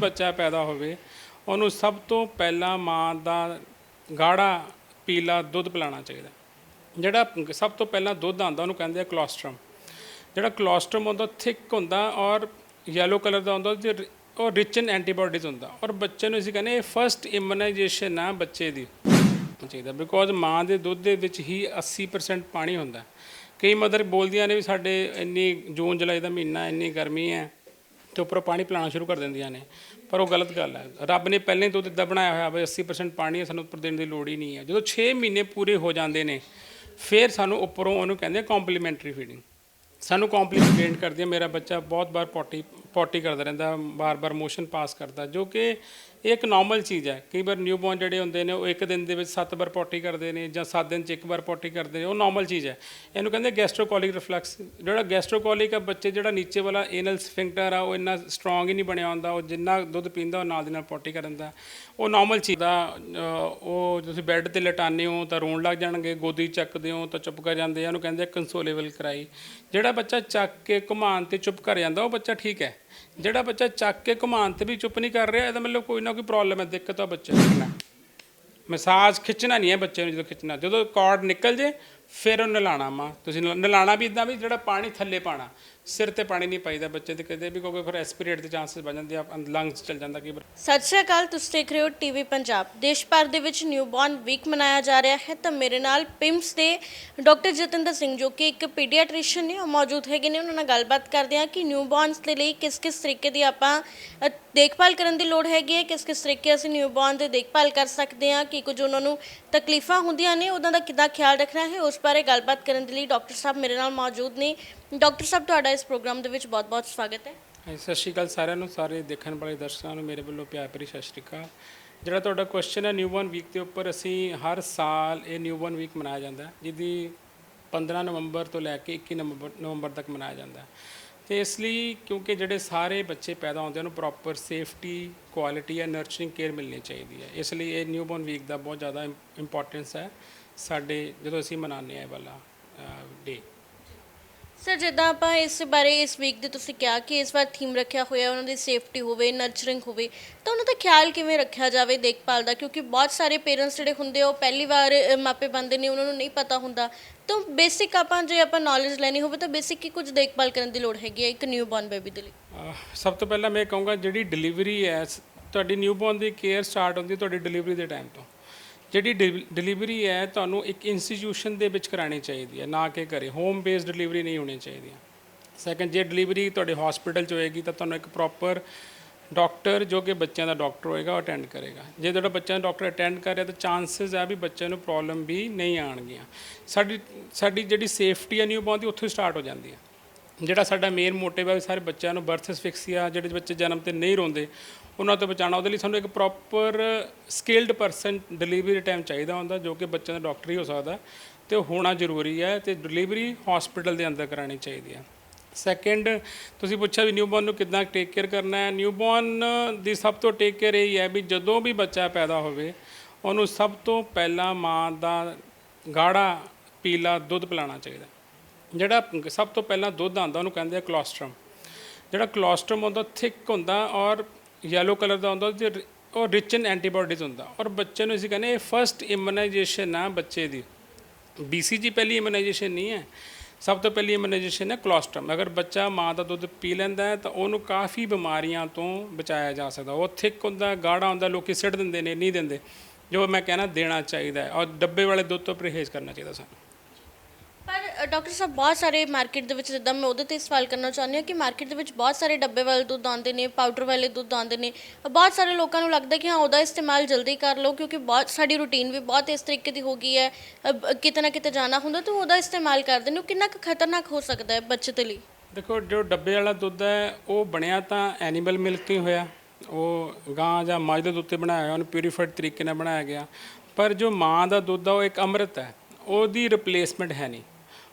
ਬੱਚਾ ਪੈਦਾ ਹੋਵੇ, ਉਹਨੂੰ ਸਭ ਤੋਂ ਪਹਿਲਾਂ ਮਾਂ ਦਾ ਗਾੜਾ ਪੀਲਾ ਦੁੱਧ ਪਿਲਾਉਣਾ ਚਾਹੀਦਾ। ਜਿਹੜਾ ਸਭ ਤੋਂ ਪਹਿਲਾਂ ਦੁੱਧ ਆਉਂਦਾ, ਉਹਨੂੰ ਕਹਿੰਦੇ ਆ ਕਲੋਸਟਰਮ ਜਿਹੜਾ ਕਲੋਸਟਰਮ ਹੁੰਦਾ ਥਿਕ ਹੁੰਦਾ ਔਰ ਯੈਲੋ ਕਲਰ ਦਾ ਹੁੰਦਾ ਜੇ ਉਹ ਰਿਚ ਇਨ ਐਂਟੀਬਾਡੀਜ਼ ਹੁੰਦਾ। ਔਰ ਬੱਚੇ ਨੂੰ ਅਸੀਂ ਕਹਿੰਦੇ ਇਹ ਫਰਸਟ ਇਮੂਨਾਈਜੇਸ਼ਨ ਆ ਬੱਚੇ ਦੀ। ਚਾਹੀਦਾ ਬਿਕੋਜ਼ ਮਾਂ ਦੇ ਦੁੱਧ ਦੇ ਵਿੱਚ ਹੀ 80% ਪਾਣੀ ਹੁੰਦਾ। ਕਈ ਮਦਰ ਬੋਲਦੀਆਂ ਨੇ ਵੀ ਸਾਡੇ ਇੰਨੀ ਜੂਨ, ਜੁਲਾਈ ਦਾ ਮਹੀਨਾ, ਇੰਨੀ ਗਰਮੀ ਹੈ। ਤੇ ਉੱਪਰੋਂ ਪਾਣੀ ਪਿਲਾਉਣਾ ਸ਼ੁਰੂ ਕਰ ਦਿੰਦੀਆਂ ਨੇ। ਪਰ ਉਹ ਗਲਤ ਗੱਲ ਹੈ। ਰੱਬ ਨੇ ਪਹਿਲਾਂ ਹੀ ਦੁੱਧ ਇੱਦਾਂ ਬਣਾਇਆ ਹੋਇਆ ਵੀ 80% ਪਾਣੀ ਸਾਨੂੰ ਉੱਪਰ ਦੇਣ ਦੀ ਲੋੜ ਹੀ ਨਹੀਂ ਹੈ। ਜਦੋਂ 6 ਮਹੀਨੇ ਪੂਰੇ ਹੋ ਜਾਂਦੇ ਨੇ, ਫਿਰ ਸਾਨੂੰ ਉੱਪਰੋਂ ਉਹਨੂੰ ਕਹਿੰਦੇ ਕੰਪਲੀਮੈਂਟਰੀ ਫੀਡਿੰਗ ਸਾਨੂੰ ਕੰਪਲੀਮੈਂਟ ਕਰਦੀ ਹੈ ਮੇਰਾ ਬੱਚਾ ਬਹੁਤ ਵਾਰ ਪੋਟੀ ਪੋਟੀ ਕਰਦਾ ਰਹਿੰਦਾ ਬਾਰ-ਬਾਰ ਮੋਸ਼ਨ ਪਾਸ ਕਰਦਾ, ਜੋ ਕਿ ਇਹ ਇੱਕ ਨਾਰਮਲ ਚੀਜ਼ ਹੈ। ਕਈ ਵਾਰ ਨਿਊਬੋਰਨ ਜਿਹੜੇ ਹੁੰਦੇ ਨੇ, ਉਹ ਇੱਕ ਦਿਨ ਦੇ ਵਿੱਚ 7 ਵਾਰ ਪੋਟੀ ਕਰਦੇ ਨੇ ਜਾਂ 7 ਦਿਨ ਚ ਇੱਕ ਵਾਰ ਪੋਟੀ ਕਰਦੇ ਨੇ, ਉਹ ਨਾਰਮਲ ਚੀਜ਼ ਹੈ। ਇਹਨੂੰ ਕਹਿੰਦੇ ਗੈਸਟ੍ਰੋਕੋਲਿਕ ਰਿਫਲਕਸ ਜਿਹੜਾ ਗੈਸਟ੍ਰੋਕੋਲਿਕ ਆ, ਬੱਚੇ ਜਿਹੜਾ ਨੀਚੇ ਵਾਲਾ ਏਨਲ ਸਫਿੰਕਟਰ ਆ, ਉਹ ਇੰਨਾ ਸਟਰੋਂਗ ਹੀ ਨਹੀਂ ਬਣਿਆ ਹੁੰਦਾ, ਉਹ ਜਿੰਨਾ ਦੁੱਧ ਪੀਂਦਾ, ਉਹ ਨਾਲ ਦੀ ਨਾਲ ਪੋਟੀ ਕਰ ਦਿੰਦਾ। ਉਹ ਨਾਰਮਲ ਚੀਜ਼ ਦਾ ਉਹ ਤੁਸੀਂ ਬੈੱਡ ਤੇ ਲਟਾਉਂਦੇ ਹੋ ਤਾਂ ਰੋਣ ਲੱਗ ਜਾਣਗੇ, ਗੋਦੀ ਚੱਕਦੇ ਹੋ ਤਾਂ ਚੁੱਪ ਕਰ ਜਾਂਦੇ ਆ। ਉਹਨੂੰ ਕਹਿੰਦੇ ਕੰਸੋਲੇਬਲ ਕਰਾਈ। ਜਿਹੜਾ ਬੱਚਾ ਚੱਕ ਕੇ ਘੁਮਾਉਣ ਤੇ ਚੁੱਪ ਕਰ ਜਾਂਦਾ, ਉਹ ਬੱਚਾ ਠੀਕ ਹੈ। ਜਿਹੜਾ ਬੱਚਾ ਚੱਕ ਕੇ ਘੁਮਾਉਣ ਤੇ ਵੀ ਚੁੱਪ ਨਹੀਂ ਕਰ ਰਿਹਾ, ਇਹਦਾ ਮਤਲਬ ਕੋਈ ਨਾ ਕੋਈ ਪ੍ਰੋਬਲਮ ਹੈ, ਦਿੱਕਤ ਆ ਬੱਚੇ ਨੂੰ ਮਸਾਜ ਖਿੱਚਣਾ ਨਹੀਂ ਹੈ ਬੱਚੇ ਨੂੰ ਜਦੋਂ ਖਿੱਚਣਾ, ਜਦੋਂ ਕਾਰਡ ਨਿਕਲ ਜੇ, ਫਿਰ ਉਹ ਨਲਾਣਾ ਮਾ। ਤੁਸੀਂ ਨਲ- ਨਲਾਣਾ ਵੀ ਇਦਾਂ ਵੀ ਜਿਹੜਾ ਪਾਣੀ ਥੱਲੇ ਪਾਣਾ ਸਿਰ ਤੇ ਪਾਣੀ ਨਹੀਂ ਪਾਈਦਾ ਬੱਚੇ ਤੇ ਕਦੇ ਵੀ ਕਿਉਂਕਿ ਫਿਰ ਐਸਪੀਰੇਟ ਦੇ ਚਾਂਸਸ ਬਣ ਜਾਂਦੇ ਆ ਲੰਗਸ ਚਲ ਜਾਂਦਾ ਕਈ ਵਾਰ। ਸਤਿ ਸ਼੍ਰੀ ਅਕਾਲ ਤੁਸੀਂ ਦੇਖ ਰਹੇ ਹੋ ਟੀਵੀ ਪੰਜਾਬ। ਦੇਸ਼ ਭਰ ਦੇ ਵਿੱਚ ਨਿਊਬੋਰਨ ਵੀਕ ਮਨਾਇਆ ਜਾ ਰਿਹਾ ਹੈ। ਤਾਂ ਮੇਰੇ ਨਾਲ ਪਿੰਮਸ ਦੇ ਡਾਕਟਰ ਜਤਿੰਦਰ ਸਿੰਘ ਜੋ ਕਿ ਇੱਕ ਪੀਡੀਆਟ੍ਰੀਸ਼ੀਅਨ ਨੇ ਉਹ ਮੌਜੂਦ ਹੈਗੇ ਨੇ। ਉਹਨਾਂ ਨਾਲ ਗੱਲਬਾਤ ਕਰਦੇ ਹਾਂ ਕਿ ਨਿਊਬੋਰਨਸ ਦੇ ਲਈ ਕਿਸ ਕਿਸ ਤਰੀਕੇ ਦੀ ਆਪਾਂ ਅ, ਦੇਖਭਾਲ ਕਰਨ ਦੀ ਲੋੜ ਹੈਗੀ ਹੈ। ਕਿਸ ਕਿਸ ਤਰੀਕੇ ਅਸੀਂ ਨਿਊਬੋਰਨ ਦੀ ਦੇਖਭਾਲ ਕਰ ਸਕਦੇ ਹਾਂ। ਕਿ ਕੁਝ ਉਹਨਾਂ ਨੂੰ ਤਕਲੀਫਾਂ ਹੁੰਦੀਆਂ ਨੇ ਉਹਨਾਂ ਦਾ ਕਿੱਦਾਂ ਖਿਆਲ ਰੱਖਣਾ ਹੈ। ਉਸ ਬਾਰੇ ਗੱਲਬਾਤ ਕਰਨ ਦੇ ਲਈ ਡਾਕਟਰ ਸਾਹਿਬ ਮੇਰੇ ਨਾਲ ਮੌਜੂਦ ਨੇ। ਡਾਕਟਰ ਸਾਹਿਬ ਤੁਹਾਡਾ ਇਸ ਇਸ ਪ੍ਰੋਗਰਾਮ ਦੇ ਵਿੱਚ ਬਹੁਤ-ਬਹੁਤ ਸਵਾਗਤ ਹੈ। ਹਾਂਜੀ, ਸਤਿ ਸ਼੍ਰੀ ਅਕਾਲ ਸਾਰਿਆਂ ਨੂੰ ਸਾਰੇ ਦੇਖਣ ਵਾਲੇ ਦਰਸ਼ਕਾਂ ਨੂੰ ਮੇਰੇ ਵੱਲੋਂ ਪਿਆਰ ਭਰੀ ਸਤਿ ਸ਼੍ਰੀ ਅਕਾਲ। ਜਿਹੜਾ ਤੁਹਾਡਾ ਕੁਐਸਚਨ ਹੈ ਨਿਊ ਬੋਰਨ ਵੀਕ ਦੇ ਉੱਪਰ ਅਸੀਂ ਹਰ ਸਾਲ ਇਹ ਨਿਊ ਬੋਰਨ ਵੀਕ ਮਨਾਇਆ ਜਾਂਦਾ ਹੈ, ਜਿਹਦੀ 15 ਨਵੰਬਰ ਤੋਂ ਲੈ ਕੇ 21 ਨਵੰਬਰ ਨਵੰਬਰ ਤੱਕ ਮਨਾਇਆ ਜਾਂਦਾ ਹੈ। ਤੇ ਇਸ ਲਈ ਕਿਉਂਕਿ ਜਿਹੜੇ ਸਾਰੇ ਬੱਚੇ ਪੈਦਾ ਹੁੰਦੇ ਉਹਨੂੰ proper safety quality and nurturing care ਮਿਲਣੀ ਚਾਹੀਦੀ ਹੈ। ਇਸ ਲਈ ਇਹ ਨਿਊ ਬੋਰਨ ਵੀਕ ਦਾ ਬਹੁਤ ਜ਼ਿਆਦਾ ਇੰਪੋਰਟੈਂਸ ਹੈ ਸਾਡੇ ਜਦੋਂ ਅਸੀਂ ਮਨਾਉਂਦੇ ਹਾਂ ਇਹ ਵਾਲਾ ਡੇ ਸਰ ਜਿੱਦਾਂ ਆਪਾਂ ਇਸ ਬਾਰੇ ਇਸ ਵੀਕ ਦੇ ਤੁਸੀਂ ਕਿਹਾ ਕਿ ਇਸ ਵਾਰ ਥੀਮ ਰੱਖਿਆ ਹੋਇਆ ਉਹਨਾਂ ਦੀ ਸੇਫਟੀ ਹੋਵੇ ਨਰਚਰਿੰਗ ਹੋਵੇ ਤਾਂ ਉਹਨਾਂ ਦਾ ਖਿਆਲ ਕਿਵੇਂ ਰੱਖਿਆ ਜਾਵੇ ਦੇਖਭਾਲ ਦਾ? ਕਿਉਂਕਿ ਬਹੁਤ ਸਾਰੇ ਪੇਰੈਂਟਸ ਜਿਹੜੇ ਹੁੰਦੇ ਆ ਉਹ ਪਹਿਲੀ ਵਾਰ ਅ, ਮਾਪੇ ਬਣਦੇ ਨੇ ਉਹਨਾਂ ਨੂੰ ਨਹੀਂ ਪਤਾ ਹੁੰਦਾ। ਤਾਂ ਬੇਸਿਕ ਆਪਾਂ ਜੇ ਆਪਾਂ ਨੌਲੇਜ ਲੈਣੀ ਹੋਵੇ ਤਾਂ ਬੇਸਿਕ ਹੀ ਕੁਝ ਦੇਖਭਾਲ ਕਰਨ ਦੀ ਲੋੜ ਹੈਗੀ ਹੈ ਇੱਕ ਨਿਊਬੋਰਨ ਬੇਬੀ ਦੇ ਲਈ? ਅਹ ਸਭ ਤੋਂ ਪਹਿਲਾਂ ਮੈਂ ਕਹੂੰਗਾ ਜਿਹੜੀ ਡਿਲੀਵਰੀ ਹੈ ਸ- ਤੁਹਾਡੀ ਨਿਊਬੋਰਨ ਦੀ ਕੇਅਰ ਸਟਾਰਟ ਹੁੰਦੀ ਹੈ ਤੁਹਾਡੀ ਡਿਲੀਵਰੀ ਦੇ ਟਾਈਮ ਤੋਂ। ਜਿਹੜੀ ਡਿਲੀਵਰੀ ਹੈ, ਤੁਹਾਨੂੰ ਇੱਕ ਇੰਸਟੀਟਿਊਸ਼ਨ ਦੇ ਵਿੱਚ ਕਰਾਣੀ ਚਾਹੀਦੀ ਹੈ, ਨਾ ਕਿ ਘਰੇ। ਹੋਮ ਬੇਸਡ ਡਿਲੀਵਰੀ ਨਹੀਂ ਹੋਣੀ ਚਾਹੀਦੀ। ਸੈਕੰਡ ਜੇ ਡਿਲੀਵਰੀ ਤੁਹਾਡੇ ਹਸਪੀਟਲ 'ਚ ਹੋਏਗੀ, ਤਾਂ ਤੁਹਾਨੂੰ ਇੱਕ ਪ੍ਰੋਪਰ ਡਾਕਟਰ ਜੋ ਕਿ ਬੱਚਿਆਂ ਦਾ ਡਾਕਟਰ ਹੋਏਗਾ, ਉਹ ਅਟੈਂਡ ਕਰੇਗਾ। ਜੇ ਤੁਹਾਡਾ ਬੱਚਾ ਡਾਕਟਰ ਅਟੈਂਡ ਕਰ ਰਿਹਾ, ਤਾਂ ਚਾਂਸਸ ਆ ਵੀ ਬੱਚੇ ਨੂੰ ਪ੍ਰੋਬਲਮ ਵੀ ਨਹੀਂ ਆਣਗੀਆਂ ਸਾਡੀ ਸਾਡੀ ਜਿਹੜੀ ਸੇਫਟੀ ਹੈ ਨਿਊਬੋਰਨ ਦੀ, ਉੱਥੋਂ ਹੀ ਸਟਾਰਟ ਹੋ ਜਾਂਦੀ ਹੈ। ਜਿਹੜਾ ਸਾਡਾ ਮੇਨ ਮੋਟਿਵ ਹੈ, ਵੀ ਸਾਰੇ ਬੱਚਿਆਂ ਨੂੰ ਬਰਥ ਅਸਫਿਕਸੀਆ ਜਿਹੜੇ ਬੱਚੇ ਜਨਮ ਤੇ ਨਹੀਂ ਰੋਂਦੇ ਉਹਨਾਂ ਤੋਂ ਬਚਾਉਣਾ, ਉਹਦੇ ਲਈ ਸਾਨੂੰ ਇੱਕ proper skilled person delivery time ਚਾਹੀਦਾ ਹੁੰਦਾ, ਜੋ ਕਿ ਬੱਚਿਆਂ ਦਾ ਡਾਕਟਰ ਹੀ ਹੋ ਸਕਦਾ, ਤੇ ਉਹ ਹੋਣਾ ਜ਼ਰੂਰੀ ਹੈ ਤੇ ਡਿਲੀਵਰੀ ਹਸਪੀਟਲ ਦੇ ਅੰਦਰ ਕਰਾਣੀ ਚਾਹੀਦੀ ਹੈ। ਸੈਕੰਡ ਤੁਸੀਂ ਪੁੱਛਿਆ ਵੀ ਨਿਊਬੋਰਨ ਨੂੰ ਕਿੱਦਾਂ ਟੇਕ ਕੇਅਰ ਕਰਨਾ ਹੈ ਨਿਊਬੋਰਨ ਦੀ ਸਭ ਤੋਂ ਟੇਕ ਕੇਅਰ ਇਹ ਹੈ ਵੀ ਜਦੋਂ ਵੀ ਬੱਚਾ ਪੈਦਾ ਹੋਵੇ, ਉਹਨੂੰ ਸਭ ਤੋਂ ਪਹਿਲਾਂ ਮਾਂ ਦਾ ਗਾੜਾ ਪੀਲਾ ਦੁੱਧ ਪਿਲਾਉਣਾ ਚਾਹੀਦਾ ਜਿਹੜਾ ਸਭ ਤੋਂ ਪਹਿਲਾਂ ਦੁੱਧ ਆਉਂਦਾ, ਉਹਨੂੰ ਕਹਿੰਦੇ ਆ ਕਲੋਸਟਰਮ ਜਿਹੜਾ ਕਲੋਸਟਰਮ ਹੁੰਦਾ ਥਿਕ ਹੁੰਦਾ ਔਰ ਯੈਲੋ ਕਲਰ ਦਾ ਹੁੰਦਾ ਜੇ ਉਹ ਰਿਚ ਇਨ ਐਂਟੀਬਾਡੀਜ਼ ਹੁੰਦਾ। ਔਰ ਬੱਚੇ ਨੂੰ ਅਸੀਂ ਕਹਿੰਦੇ ਇਹ ਫਰਸਟ ਇਮੂਨਾਈਜੇਸ਼ਨ ਆ ਬੱਚੇ ਦੀ। BCG ਪਹਿਲੀ ਇਮੂਨਾਈਜੇਸ਼ਨ ਨਹੀਂ ਹੈ। ਸਭ ਤੋਂ ਪਹਿਲੀ ਇਮੂਨਾਈਜੇਸ਼ਨ ਹੈ ਕਲੋਸਟਰਮ ਅਗਰ ਬੱਚਾ ਮਾਂ ਦਾ ਦੁੱਧ ਪੀ ਲੈਂਦਾ ਹੈ ਤਾਂ ਉਹਨੂੰ ਕਾਫੀ ਬਿਮਾਰੀਆਂ ਤੋਂ ਬਚਾਇਆ ਜਾ ਸਕਦਾ। ਉਹ ਥਿਕ ਹੁੰਦਾ, ਗਾੜਾ ਹੁੰਦਾ, ਲੋਕੀ ਸਿੱਟ ਦਿੰਦੇ ਨੇ, ਨਹੀਂ ਦਿੰਦੇ। ਜੋ ਮੈਂ ਕਹਿਣਾ ਦੇਣਾ ਚਾਹੀਦਾ ਹੈ। ਔਰ ਡੱਬੇ ਵਾਲੇ ਦੁੱਧ ਤੋਂ ਪਰਹੇਜ਼ ਕਰਨਾ ਚਾਹੀਦਾ ਸਾਨੂੰ। ਡਾਕਟਰ ਸਾਹਿਬ ਬਹੁਤ ਸਾਰੇ ਮਾਰਕੀਟ ਦੇ ਵਿੱਚ ਜਿੱਦਾਂ ਮੈਂ ਉਹਦੇ ਤੇ ਸਵਾਲ ਕਰਨਾ ਚਾਹੁੰਦੀ ਹਾਂ ਕਿ ਮਾਰਕੀਟ ਦੇ ਵਿੱਚ ਬਹੁਤ ਸਾਰੇ ਡੱਬੇ ਵਾਲੇ ਦੁੱਧ ਆਉਂਦੇ ਨੇ ਪਾਊਡਰ ਵਾਲੇ ਦੁੱਧ ਆਉਂਦੇ ਨੇ। ਬਹੁਤ ਸਾਰੇ ਲੋਕਾਂ ਨੂੰ ਲੱਗਦਾ ਕਿ ਹਾਂ ਉਹਦਾ ਇਸਤੇਮਾਲ ਜਲਦੀ ਕਰ ਲਓ ਕਿਉਂਕਿ ਬਹੁਤ ਸਾਡੀ ਰੂਟੀਨ ਵੀ ਬਹੁਤ ਇਸ ਤਰੀਕੇ ਦੀ ਹੋ ਗਈ ਹੈ। ਅ, ਕਿਤੇ ਨਾ ਕਿਤੇ ਜਾਣਾ ਹੁੰਦਾ ਤਾਂ ਉਹਦਾ ਇਸਤੇਮਾਲ ਕਰਦੇ ਨੇ। ਉਹ ਕਿੰਨਾ ਕੁ ਖਤਰਨਾਕ ਹੋ ਸਕਦਾ ਹੈ ਬੱਚੇ ਦੇ ਲਈ? ਦੇਖੋ ਜੋ ਡੱਬੇ ਵਾਲਾ ਦੁੱਧ ਹੈ ਉਹ ਬਣਿਆ ਤਾਂ ਐਨੀਮਲ ਮਿਲਕ ਤੋਂ ਹੀ ਹੋਇਆ। ਉਹ ਗਾਂ ਜਾਂ ਮੱਝ ਦੇ ਦੁੱਧ ਤੇ ਬਣਾਇਆ ਹੋਇਆ ਉਹਨੂੰ ਪਿਊਰੀਫਾਈਡ ਤਰੀਕੇ ਨਾਲ ਬਣਾਇਆ ਗਿਆ। ਪਰ ਜੋ ਮਾਂ ਦਾ ਦੁੱਧ ਆ ਉਹ ਇੱਕ ਅੰਮ੍ਰਿਤ ਹੈ। ਉਹਦੀ ਰਿਪਲੇਸਮੈਂਟ ਹੈ ਨਹੀਂ।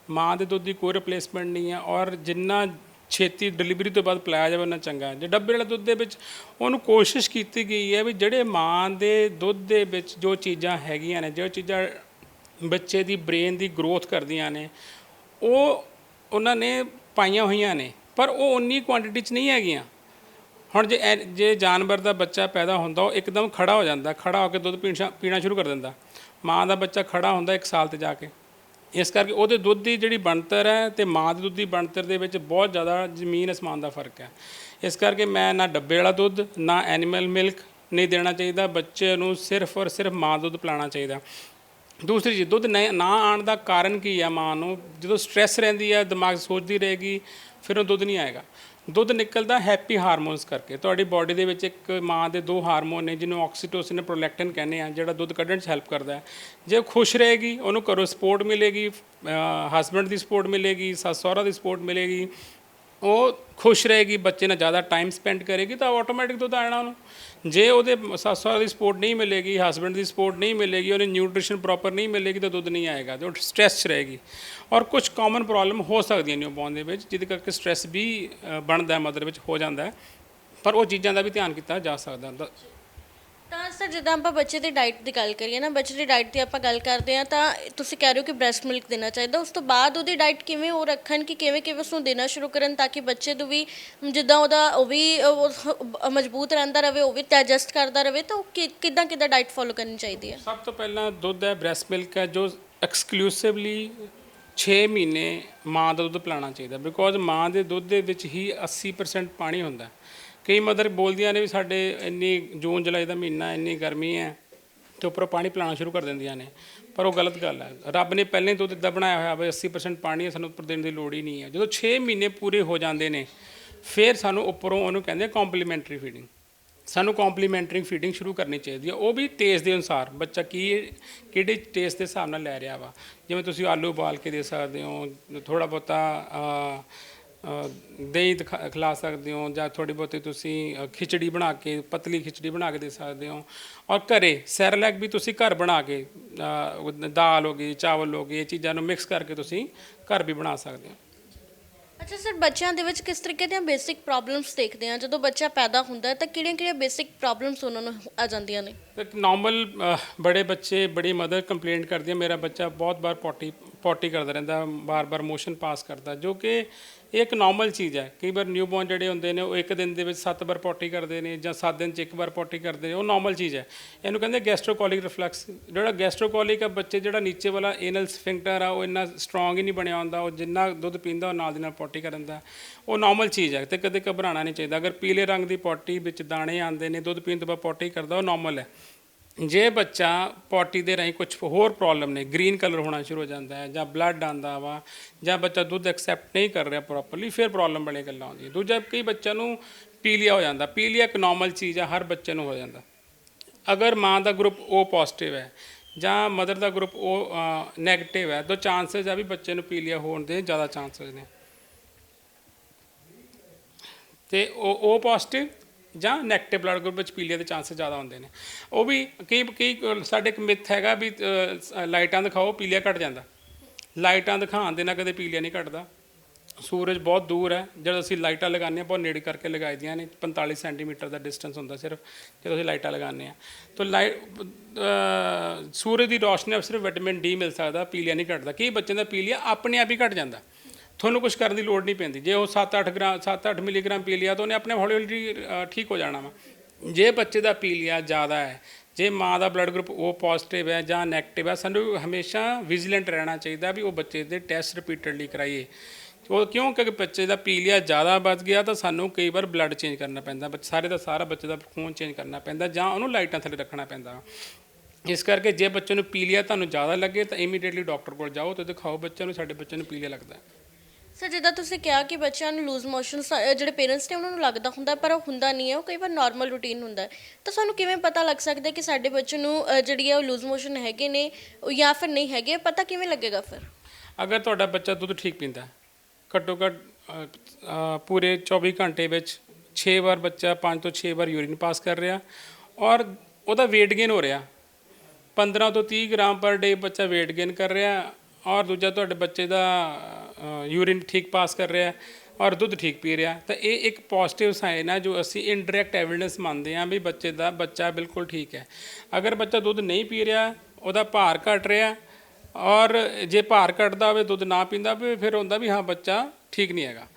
ਮਾਂ ਦੇ ਦੁੱਧ ਦੀ ਕੋਈ ਰਿਪਲੇਸਮੈਂਟ ਨਹੀਂ ਹੈ ਔਰ ਜਿੰਨਾ ਛੇਤੀ ਡਿਲੀਵਰੀ ਤੋਂ ਬਾਅਦ ਪਿਲਾਇਆ ਜਾਵੇ ਉਹਨਾਂ ਚੰਗਾ ਜੇ ਡੱਬੇ ਵਾਲੇ ਦੁੱਧ ਦੇ ਵਿੱਚ ਉਹਨੂੰ ਕੋਸ਼ਿਸ਼ ਕੀਤੀ ਗਈ ਹੈ ਵੀ ਜਿਹੜੇ ਮਾਂ ਦੇ ਦੁੱਧ ਦੇ ਵਿੱਚ ਜੋ ਚੀਜ਼ਾਂ ਹੈਗੀਆਂ ਨੇ, ਜੋ ਚੀਜ਼ਾਂ ਬੱਚੇ ਦੀ ਬ੍ਰੇਨ ਦੀ ਗਰੋਥ ਕਰਦੀਆਂ ਨੇ, ਉਹ ਉਹਨਾਂ ਨੇ ਪਾਈਆਂ ਹੋਈਆਂ ਨੇ, ਪਰ ਉਹ ਉਨੀ ਕੁਆਂਟੀਟੀ 'ਚ ਨਹੀਂ ਹੈਗੀਆਂ। ਹੁਣ ਜੇ ਐ- ਜੇ ਜਾਨਵਰ ਦਾ ਬੱਚਾ ਪੈਦਾ ਹੁੰਦਾ, ਉਹ ਇੱਕਦਮ ਖੜਾ ਹੋ ਜਾਂਦਾ, ਖੜਾ ਹੋ ਕੇ ਦੁੱਧ ਪੀਣਾ ਪੀਣਾ ਸ਼ੁਰੂ ਕਰ ਦਿੰਦਾ। ਮਾਂ ਦਾ ਬੱਚਾ ਖੜਾ ਹੁੰਦਾ 1 ਸਾਲ ਤੇ ਜਾ ਕੇ। ਇਸ ਕਰਕੇ ਉਹਦੇ ਦੁੱਧ ਦੀ ਜਿਹੜੀ ਬਣਤਰ ਹੈ ਤੇ ਮਾਂ ਦੇ ਦੁੱਧ ਦੀ ਬਣਤਰ ਦੇ ਵਿੱਚ ਬਹੁਤ ਜ਼ਿਆਦਾ ਜ਼ਮੀਨ ਅਸਮਾਨ ਦਾ ਫ਼ਰਕ ਹੈ। ਇਸ ਕਰਕੇ ਮੈਂ ਨਾ ਡੱਬੇ ਵਾਲਾ ਦੁੱਧ, ਨਾ ਐਨੀਮਲ ਮਿਲਕ ਨਹੀਂ ਦੇਣਾ ਚਾਹੀਦਾ। ਬੱਚੇ ਨੂੰ ਸਿਰਫ ਔਰ ਸਿਰਫ ਮਾਂ ਦੁੱਧ ਪਿਲਾਉਣਾ ਚਾਹੀਦਾ। ਦੂਸਰੀ ਚੀਜ਼ ਦੁੱਧ ਨਹੀਂ- ਨਾ ਆਉਣ ਦਾ ਕਾਰਨ ਕੀ ਹੈ ਮਾਂ ਨੂੰ? ਜਦੋਂ ਸਟ੍ਰੈਸ ਰਹਿੰਦੀ ਹੈ, ਦਿਮਾਗ ਸੋਚਦੀ ਰਹੇਗੀ, ਫਿਰ ਉਹ ਦੁੱਧ ਨਹੀਂ ਆਏਗਾ। ਦੁੱਧ ਨਿਕਲਦਾ ਹੈਪੀ ਹਾਰਮੋਨਸ ਕਰਕੇ। ਤੁਹਾਡੀ ਬਾਡੀ ਦੇ ਵਿੱਚ ਇੱਕ ਮਾਂ ਦੇ ਦੋ ਹਾਰਮੋਨ ਨੇ, ਜਿਹਨੂੰ ਆਕਸੀਟੋਸਿਨ ਪ੍ਰੋਲੈਕਟਿਨ ਕਹਿੰਦੇ ਆ, ਜਿਹੜਾ ਦੁੱਧ ਕੱਢਣ 'ਚ ਹੈਲਪ ਕਰਦਾ ਹੈ। ਜੇ ਉਹ ਖੁਸ਼ ਰਹੇਗੀ, ਉਹਨੂੰ ਘਰੋਂ ਸਪੋਰਟ ਮਿਲੇਗੀ ਹਸਬੰਡ ਦੀ ਸਪੋਰਟ ਮਿਲੇਗੀ ਸੱਸ ਸਹੁਰਾ ਦੀ ਸਪੋਰਟ ਮਿਲੇਗੀ ਉਹ ਖੁਸ਼ ਰਹੇਗੀ, ਬੱਚੇ ਨਾਲ ਜ਼ਿਆਦਾ ਟਾਈਮ ਸਪੈਂਡ ਕਰੇਗੀ ਤਾਂ ਆਟੋਮੈਟਿਕ ਦੁੱਧ ਆਣਾ ਉਹਨੂੰ। ਜੇ ਉਹਦੇ ਸੱਸ ਸਹੁਰਾ ਦੀ ਸਪੋਰਟ ਨਹੀਂ ਮਿਲੇਗੀ ਹਸਬੰਡ ਦੀ ਸਪੋਰਟ ਨਹੀਂ ਮਿਲੇਗੀ, ਉਹਨੇ ਨਿਊਟ੍ਰੀਸ਼ਨ ਪ੍ਰੋਪਰ ਨਹੀਂ ਮਿਲੇਗੀ ਤਾਂ ਦੁੱਧ ਨਹੀਂ ਆਏਗਾ ਤੇ ਉਹ ਸਟ੍ਰੈਸ 'ਚ ਰਹੇਗੀ। ਔਰ ਕੁਝ ਕਾਮਨ ਪ੍ਰੋਬਲਮ ਹੋ ਸਕਦੀਆਂ ਨੇ ਨਿਊਬੋਰਨ ਦੇ ਵਿੱਚ, ਜਿਹਦੇ ਕਰਕੇ ਸਟ੍ਰੈਸ ਵੀ ਬਣਦਾ ਮਦਰ ਵਿੱਚ, ਹੋ ਜਾਂਦਾ ਪਰ ਉਹ ਚੀਜ਼ਾਂ ਦਾ ਵੀ ਧਿਆਨ ਕੀਤਾ ਜਾ ਸਕਦਾ ਦ- ਤਾਂ ਸਰ, ਜਿੱਦਾਂ ਆਪਾਂ ਬੱਚੇ ਦੀ ਡਾਈਟ ਦੀ ਗੱਲ ਕਰੀਏ ਨਾ, ਬੱਚੇ ਦੀ ਡਾਈਟ ਦੀ ਆਪਾਂ ਗੱਲ ਕਰਦੇ ਆ ਤਾਂ ਤੁਸੀਂ ਕਹਿ ਰਹੇ ਹੋ ਕਿ ਬ੍ਰੈਸਟ ਮਿਲਕ ਦੇਣਾ ਚਾਹੀਦਾ। ਉਸ ਤੋਂ ਬਾਅਦ ਉਹਦੀ ਡਾਈਟ ਕਿਵੇਂ ਉਹ ਰੱਖਣ ਕਿ ਕਿਵੇਂ ਕਿਵੇਂ ਉਸ ਨੂੰ ਦੇਣਾ ਸ਼ੁਰੂ ਕਰਨ ਤਾਂ ਕਿ ਬੱਚੇ ਨੂੰ ਵੀ, ਜਿੱਦਾਂ ਉਹਦਾ ਉਹ ਵੀ, ਉਹ ਮਜ਼ਬੂਤ ਰਹਿੰਦਾ ਰਵੇ ਉਹ ਵੀ ਡਾਈਜੈਸਟ ਕਰਦਾ ਰਵੇ ਤਾਂ ਉਹ ਕਿ- ਕਿੱਦਾਂ ਕਿੱਦਾਂ ਡਾਈਟ ਫੋਲੋ ਕਰਨੀ ਚਾਹੀਦੀ ਹੈ? ਸਭ ਤੋਂ ਪਹਿਲਾਂ ਦੁੱਧ ਹੈ ਬ੍ਰੈਸਟ ਮਿਲਕ ਹੈ, ਜੋ ਐਕਸਕਲੂਸਿਵਲੀ 6 ਮਹੀਨੇ ਮਾਂ ਦਾ ਦੁੱਧ ਪਿਲਾਉਣਾ ਚਾਹੀਦਾ। ਬਿਕੋਜ਼ ਮਾਂ ਦੇ ਦੁੱਧ ਦੇ ਵਿੱਚ ਹੀ 80% ਪਾਣੀ ਹੁੰਦਾ ਹੈ। ਕਈ ਮਦਰ ਬੋਲਦੀਆਂ ਨੇ ਵੀ ਸਾਡੇ ਇੰਨੀ ਜੂਨ, ਜੁਲਾਈ ਦਾ ਮਹੀਨਾ, ਇੰਨੀ ਗਰਮੀ ਹੈ ਤੇ ਉੱਪਰੋਂ ਪਾਣੀ ਪਿਲਾਉਣਾ ਸ਼ੁਰੂ ਕਰ ਦਿੰਦੀਆਂ ਨੇ। ਪਰ ਉਹ ਗਲਤ ਗੱਲ ਹੈ। ਰੱਬ ਨੇ ਪਹਿਲਾਂ ਹੀ ਦੁੱਧ ਇੱਦਾਂ ਬਣਾਇਆ ਹੋਇਆ ਵਾ 80% ਪਾਣੀ ਹੈ, ਸਾਨੂੰ ਉੱਪਰ ਦੇਣ ਦੀ ਲੋੜ ਹੀ ਨਹੀਂ ਹੈ। ਜਦੋਂ 6 ਮਹੀਨੇ ਪੂਰੇ ਹੋ ਜਾਂਦੇ ਨੇ, ਫਿਰ ਸਾਨੂੰ ਉੱਪਰੋਂ ਉਹਨੂੰ ਕਹਿੰਦੇ ਆ ਕੰਪਲੀਮੈਂਟਰੀ ਫੀਡਿੰਗ ਸਾਨੂੰ ਕੰਪਲੀਮੈਂਟਰੀ ਫੀਡਿੰਗ ਸ਼ੁਰੂ ਕਰਨੀ ਚਾਹੀਦੀ ਹੈ। ਉਹ ਵੀ ਟੇਸਟ ਦੇ ਅਨੁਸਾਰ, ਬੱਚਾ ਕੀ, ਕਿਹੜੇ ਟੇਸਟ ਦੇ ਹਿਸਾਬ ਨਾਲ ਲੈ ਰਿਹਾ ਵਾ। ਜਿਵੇਂ ਤੁਸੀਂ ਆਲੂ ਉਬਾਲ ਕੇ ਦੇ ਸਕਦੇ ਹੋ ਥੋੜਾ ਬਹੁਤਾ ਦਹੀਂ ਦਿਖਾ- ਖਿਲਾ ਸਕਦੇ ਹੋ ਜਾਂ ਥੋੜੀ ਬਹੁਤੀ ਤੁਸੀਂ ਅ, ਖਿਚੜੀ ਬਣਾ ਕੇ ਪਤਲੀ ਖਿਚੜੀ ਬਣਾ ਕੇ ਦੇ ਸਕਦੇ ਹੋ। ਔਰ ਘਰੇ ਸੈਰਲੈਕ ਵੀ ਤੁਸੀਂ ਘਰ ਬਣਾ ਕੇ ਅ, ਦਾਲ ਹੋ ਗਈ ਚਾਵਲ ਹੋ ਗਏ ਇਹ ਚੀਜ਼ਾਂ ਨੂੰ ਮਿਕਸ ਕਰਕੇ ਤੁਸੀਂ ਘਰ ਵੀ ਬਣਾ ਸਕਦੇ ਹੋ। ਅੱਛਾ ਸਰ ਬੱਚਿਆਂ ਦੇ ਵਿੱਚ ਕਿਸ ਤਰੀਕੇ ਦੀਆਂ ਬੇਸਿਕ ਪ੍ਰੋਬਲਮਸ ਦੇਖਦੇ ਆ ਜਦੋਂ ਬੱਚਾ ਪੈਦਾ ਹੁੰਦਾ ਹੈ ਤਾਂ ਕਿਹੜੀਆਂ ਕਿਹੜੀਆਂ ਬੇਸਿਕ ਪ੍ਰੋਬਲਮਸ ਉਹਨਾਂ ਨੂੰ ਆ ਜਾਂਦੀਆਂ ਨੇ? ਨਾਰਮਲ ਬੜੇ ਬੱਚੇ ਬੜੀ ਮਦਰ ਕੰਪਲੇਂਟ ਕਰਦੀ ਹੈ। ਮੇਰਾ ਬੱਚਾ ਬਹੁਤ ਵਾਰ ਪੋਟੀ ਪੋਟੀ ਕਰਦਾ ਰਹਿੰਦਾ, ਬਾਰ-ਬਾਰ ਮੋਸ਼ਨ ਪਾਸ ਕਰਦਾ, ਜੋ ਕਿ ਇਹ ਇੱਕ ਨਾਰਮਲ ਚੀਜ਼ ਹੈ। ਕਈ ਵਾਰ ਨਿਊਬੋਰਨ ਜਿਹੜੇ ਹੁੰਦੇ ਨੇ, ਉਹ ਇੱਕ ਦਿਨ ਦੇ ਵਿੱਚ 7 ਵਾਰ ਪੋਟੀ ਕਰਦੇ ਨੇ ਜਾਂ 7 ਦਿਨ ਚ ਇੱਕ ਵਾਰ ਪੋਟੀ ਕਰਦੇ ਨੇ, ਉਹ ਨਾਰਮਲ ਚੀਜ਼ ਹੈ। ਇਹਨੂੰ ਕਹਿੰਦੇ ਗੈਸਟ੍ਰੋਕੋਲਿਕ ਰਿਫਲਕਸ ਜਿਹੜਾ ਗੈਸਟ੍ਰੋਕੋਲਿਕ ਆ ਬੱਚੇ, ਜਿਹੜਾ ਨੀਚੇ ਵਾਲਾ ਏਨਲ ਸਫਿੰਕਟਰ ਆ, ਉਹ ਇੰਨਾ ਸਟਰੋਂਗ ਹੀ ਨਹੀਂ ਬਣਿਆ ਹੁੰਦਾ, ਉਹ ਜਿੰਨਾ ਦੁੱਧ ਪੀਂਦਾ, ਉਹ ਨਾਲ ਦੀ ਨਾਲ ਪੋਟੀ ਕਰਨ ਦਾ ਉਹ ਨਾਰਮਲ ਚੀਜ਼ ਹੈ, ਤੇ ਕਦੇ ਘਬਰਾਉਣਾ ਨਹੀਂ ਚਾਹੀਦਾ। ਅਗਰ ਪੀਲੇ ਰੰਗ ਦੀ ਪੋਟੀ ਵਿੱਚ ਦਾਣੇ ਆਉਂਦੇ ਨੇ, ਦੁੱਧ ਪੀਣ ਤੋਂ ਬਾਅਦ ਪੋਟੀ ਕਰਦਾ, ਉਹ ਨਾਰਮਲ ਹੈ। ਜੇ ਬੱਚਾ ਪੋਟੀ ਦੇ ਰਾਹੀਂ ਕੁਝ ਹੋਰ ਪ੍ਰੋਬਲਮ ਨੇ ਗ੍ਰੀਨ ਕਲਰ ਹੋਣਾ ਸ਼ੁਰੂ ਹੋ ਜਾਂਦਾ ਹੈ, ਜਾਂ ਬਲੱਡ ਆਂਦਾ ਵਾ, ਜਾਂ ਬੱਚਾ ਦੁੱਧ ਐਕਸੈਪਟ ਨਹੀਂ ਕਰ ਰਿਹਾ ਪ੍ਰੋਪਰਲੀ ਫਿਰ ਪ੍ਰੋਬਲਮ ਬੜੇ ਗੱਲਾਂ ਆਉਂਦੀਆਂ। ਦੂਜਾ, ਕਈ ਬੱਚਿਆਂ ਨੂੰ ਪੀਲੀਆ ਹੋ ਜਾਂਦਾ। ਪੀਲੀਆ ਇੱਕ ਨਾਰਮਲ ਚੀਜ਼ ਆ, ਹਰ ਬੱਚੇ ਨੂੰ ਹੋ ਜਾਂਦਾ। ਅਗਰ ਮਾਂ ਦਾ ਗਰੁੱਪ O ਪੋਜ਼ਿਟਿਵ ਹੈ, ਜਾਂ ਮਦਰ ਦਾ ਗਰੁੱਪ O ਨੈਗੇਟਿਵ ਹੈ, ਤਾਂ ਚਾਂਸਸ ਆ ਵੀ ਬੱਚੇ ਨੂੰ ਪੀਲੀਆ ਹੋਣ ਦੇ ਜ਼ਿਆਦਾ ਚਾਂਸਸ ਨੇ। ਤੇ ਉਹ O ਪੋਜ਼ਿਟਿਵ ਜਾਂ ਨੈਗੇਟਿਵ ਬਲੱਡ ਗਰੁੱਪ ਵਿੱਚ ਪੀਲੀਆ ਦੇ ਚਾਂਸਸ ਜ਼ਿਆਦਾ ਹੁੰਦੇ ਨੇ। ਉਹ ਵੀ ਕਈ ਕਈ ਸਾਡੇ ਇੱਕ ਮਿੱਥ ਹੈਗਾ ਵੀ ਅ, ਲਾਈਟਾਂ ਦਿਖਾਓ ਪੀਲੀਆ ਘਟ ਜਾਂਦਾ। ਲਾਈਟਾਂ ਦਿਖਾਉਣ ਦੇ ਨਾਲ ਕਦੇ ਪੀਲੀਆ ਨਹੀਂ ਘਟਦਾ। ਸੂਰਜ ਬਹੁਤ ਦੂਰ ਹੈ। ਜਦੋਂ ਅਸੀਂ ਲਾਈਟਾਂ ਲਗਾਉਂਦੇ ਹਾਂ ਬਹੁਤ ਨੇੜੇ ਕਰਕੇ ਲਗਾਈ ਦੀਆਂ ਨੇ। 45 ਸੈਂਟੀਮੀਟਰ ਦਾ ਡਿਸਟੈਂਸ ਹੁੰਦਾ ਸਿਰਫ ਜਦੋਂ ਅਸੀਂ ਲਾਈਟਾਂ ਲਗਾਉਂਦੇ ਹਾਂ। ਤਾਂ ਲਾਈਟ ਸੂਰਜ ਦੀ ਰੋਸ਼ਨੀ ਨਾਲ ਸਿਰਫ ਵਿਟਾਮਿਨ ਡੀ ਮਿਲ ਸਕਦਾ ਪੀਲੀਆ ਨਹੀਂ ਘਟਦਾ। ਕਈ ਬੱਚਿਆਂ ਦਾ ਪੀਲੀਆ ਆਪਣੇ ਆਪ ਹੀ ਘਟ ਜਾਂਦਾ। ਤੁਹਾਨੂੰ ਕੁਝ ਕਰਨ ਦੀ ਲੋੜ ਨਹੀਂ ਪੈਂਦੀ। ਜੇ ਉਹ 7-8 ਗ੍ਰਾਮ 7-8 ਮਿਲੀਗ੍ਰਾਮ ਪੀ ਲਿਆ ਤਾਂ ਉਹਨੇ ਆਪਣੇ ਹੌਲੀ ਹੌਲੀ ਠੀਕ ਹੋ ਜਾਣਾ ਵਾ। ਜੇ ਬੱਚੇ ਦਾ ਪੀ ਲਿਆ ਜ਼ਿਆਦਾ ਹੈ, ਜੇ ਮਾਂ ਦਾ ਬਲੱਡ ਗਰੁੱਪ ਉਹ ਪੋਜ਼ਿਟਿਵ ਹੈ ਜਾਂ ਨੈਗੇਟਿਵ ਹੈ, ਸਾਨੂੰ ਹਮੇਸ਼ਾ ਵਿਜੀਲੈਂਟ ਰਹਿਣਾ ਚਾਹੀਦਾ ਵੀ ਉਹ ਬੱਚੇ ਦੇ ਟੈਸਟ ਰਿਪੀਟਡਲੀ ਕਰਾਈਏ। ਉਹ ਕਿਉਂ? ਕਿਉਂਕਿ ਬੱਚੇ ਦਾ ਪੀ ਲਿਆ ਜ਼ਿਆਦਾ ਵੱਧ ਗਿਆ ਤਾਂ ਸਾਨੂੰ ਕਈ ਵਾਰ ਬਲੱਡ ਚੇਂਜ ਕਰਨਾ ਪੈਂਦਾ। ਬੱਚ- ਸਾਰੇ ਦਾ ਸਾਰਾ ਬੱਚੇ ਦਾ ਖੂਨ ਚੇਂਜ ਕਰਨਾ ਪੈਂਦਾ ਜਾਂ ਉਹਨੂੰ ਲਾਈਟਾਂ ਥੱਲੇ ਰੱਖਣਾ ਪੈਂਦਾ। ਇਸ ਕਰਕੇ ਜੇ ਬੱਚੇ ਨੂੰ ਪੀ ਲਿਆ ਤੁਹਾਨੂੰ ਜ਼ਿਆਦਾ ਲੱਗੇ ਤਾਂ ਇਮੀਡੀਏਟਲੀ ਡਾਕਟਰ ਕੋਲ ਜਾਓ ਤੇ ਦਿਖਾਓ ਬੱਚੇ ਨੂੰ, ਸਾਡੇ ਬੱਚੇ ਨੂੰ ਪੀ ਲਿਆ ਲੱਗਦਾ। ਸਰ ਜਿੱਦਾਂ ਤੁਸੀਂ ਕਿਹਾ ਕਿ ਬੱਚਿਆਂ ਨੂੰ ਲੂਜ਼ ਮੋਸ਼ਨ ਜਿਹੜੇ ਪੇਰੈਂਟਸ ਨੇ ਉਹਨਾਂ ਨੂੰ ਲੱਗਦਾ ਹੁੰਦਾ ਪਰ ਉਹ ਹੁੰਦਾ ਨਹੀਂ ਹੈ। ਉਹ ਕਈ ਵਾਰ ਨਾਰਮਲ ਰੂਟੀਨ ਹੁੰਦਾ ਹੈ। ਤਾਂ ਸਾਨੂੰ ਕਿਵੇਂ ਪਤਾ ਲੱਗ ਸਕਦਾ ਕਿ ਸਾਡੇ ਬੱਚੇ ਨੂੰ ਅ, ਜਿਹੜੀ ਹੈ ਉਹ ਲੂਜ਼ ਮੋਸ਼ਨ ਹੈਗੇ ਨੇ ਜਾਂ ਫਿਰ ਨਹੀਂ ਹੈਗੇ? ਪਤਾ ਕਿਵੇਂ ਲੱਗੇਗਾ ਫਿਰ? ਅਗਰ ਤੁਹਾਡਾ ਬੱਚਾ ਦੁੱਧ ਠੀਕ ਪੀਂਦਾ ਹੈ, ਘੱਟੋ ਘੱਟ ਅ, ਅ, ਪੂਰੇ 24 ਘੰਟੇ ਵਿੱਚ 6 ਵਾਰ ਬੱਚਾ 5 ਤੋਂ 6 ਵਾਰ ਯੂਰਿਨ ਪਾਸ ਕਰ ਰਿਹਾ ਔਰ ਉਹਦਾ weight gain ਹੋ ਰਿਹਾ। 15 ਤੋਂ 30 ਗ੍ਰਾਮ ਪਰ ਡੇ ਬੱਚਾ weight gain ਕਰ ਰਿਹਾ ਔਰ ਦੂਜਾ ਤੁਹਾਡੇ ਬੱਚੇ ਦਾ ਯੂਰਿਨ ਠੀਕ ਪਾਸ ਕਰ ਰਿਹਾ ਔਰ ਦੁੱਧ ਠੀਕ ਪੀ ਰਿਹਾ ਤਾਂ ਇਹ ਇੱਕ ਪੋਜ਼ਿਟਿਵ ਸਾਈਨ ਹੈ ਜੋ ਅਸੀਂ ਇਨਡਾਇਰੈਕਟ ਐਵੀਡੈਂਸ ਮੰਨਦੇ ਹਾਂ ਵੀ ਬੱਚੇ ਦਾ ਬੱਚਾ ਬਿਲਕੁਲ ਠੀਕ ਹੈ। ਅਗਰ ਬੱਚਾ ਦੁੱਧ ਨਹੀਂ ਪੀ ਰਿਹਾ, ਉਹਦਾ ਭਾਰ ਘਟ ਰਿਹਾ ਔਰ ਜੇ ਭਾਰ ਘਟਦਾ ਹੋਵੇ, ਦੁੱਧ ਨਾ ਪੀਂਦਾ ਹੋਵੇ, ਫਿਰ ਹੁੰਦਾ ਵੀ ਹਾਂ ਬੱਚਾ ਠੀਕ ਨਹੀਂ ਹੈਗਾ।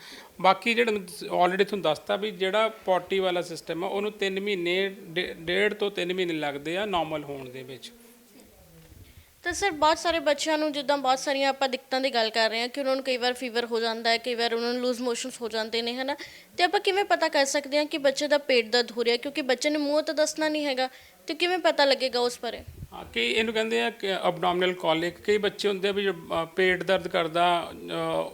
ਬਾਕੀ ਜਿਹੜਾ ਆਲਰੇਡੀ ਤੁਹਾਨੂੰ ਦੱਸਤਾ ਵੀ ਜਿਹੜਾ ਪੋਟੀ ਵਾਲਾ ਸਿਸਟਮ ਆ, ਉਹਨੂੰ 3 ਮਹੀਨੇ ਡੇ- ਡੇਢ ਤੋਂ 3 ਮਹੀਨੇ ਲੱਗਦੇ ਆ ਨਾਰਮਲ ਹੋਣ ਦੇ ਵਿੱਚ। ਤਾਂ ਸਰ ਬਹੁਤ ਸਾਰੇ ਬੱਚਿਆਂ ਨੂੰ ਜਿੱਦਾਂ ਬਹੁਤ ਸਾਰੀਆਂ ਆਪਾਂ ਦਿੱਕਤਾਂ ਦੀ ਗੱਲ ਕਰ ਰਹੇ ਹਾਂ ਕਿ ਉਹਨਾਂ ਨੂੰ ਕਈ ਵਾਰ ਫੀਵਰ ਹੋ ਜਾਂਦਾ ਹੈ, ਕਈ ਵਾਰ ਉਹਨਾਂ ਨੂੰ ਲੂਜ਼ ਮੋਸ਼ਨਸ ਹੋ ਜਾਂਦੇ ਨੇ, ਹਨਾ? ਤੇ ਆਪਾਂ ਕਿਵੇਂ ਪਤਾ ਕਰ ਸਕਦੇ ਹਾਂ ਕਿ ਬੱਚੇ ਦਾ ਪੇਟ ਦਰਦ ਹੋ ਰਿਹਾ ਕਿਉਂਕਿ ਬੱਚੇ ਨੇ ਮੂੰਹ ਤਾਂ ਦੱਸਣਾ ਨਹੀਂ ਹੈਗਾ, ਤੇ ਕਿਵੇਂ ਪਤਾ ਲੱਗੇਗਾ ਉਸ ਬਾਰੇ? ਹਾਂ, ਕਈ ਇਹਨੂੰ ਕਹਿੰਦੇ ਆ ਕਿ ਅਬਡੋਮੀਨਲ ਕੋਲਿਕ ਕਈ ਬੱਚੇ ਹੁੰਦੇ ਆ ਵੀ ਪੇਟ ਦਰਦ ਕਰਦਾ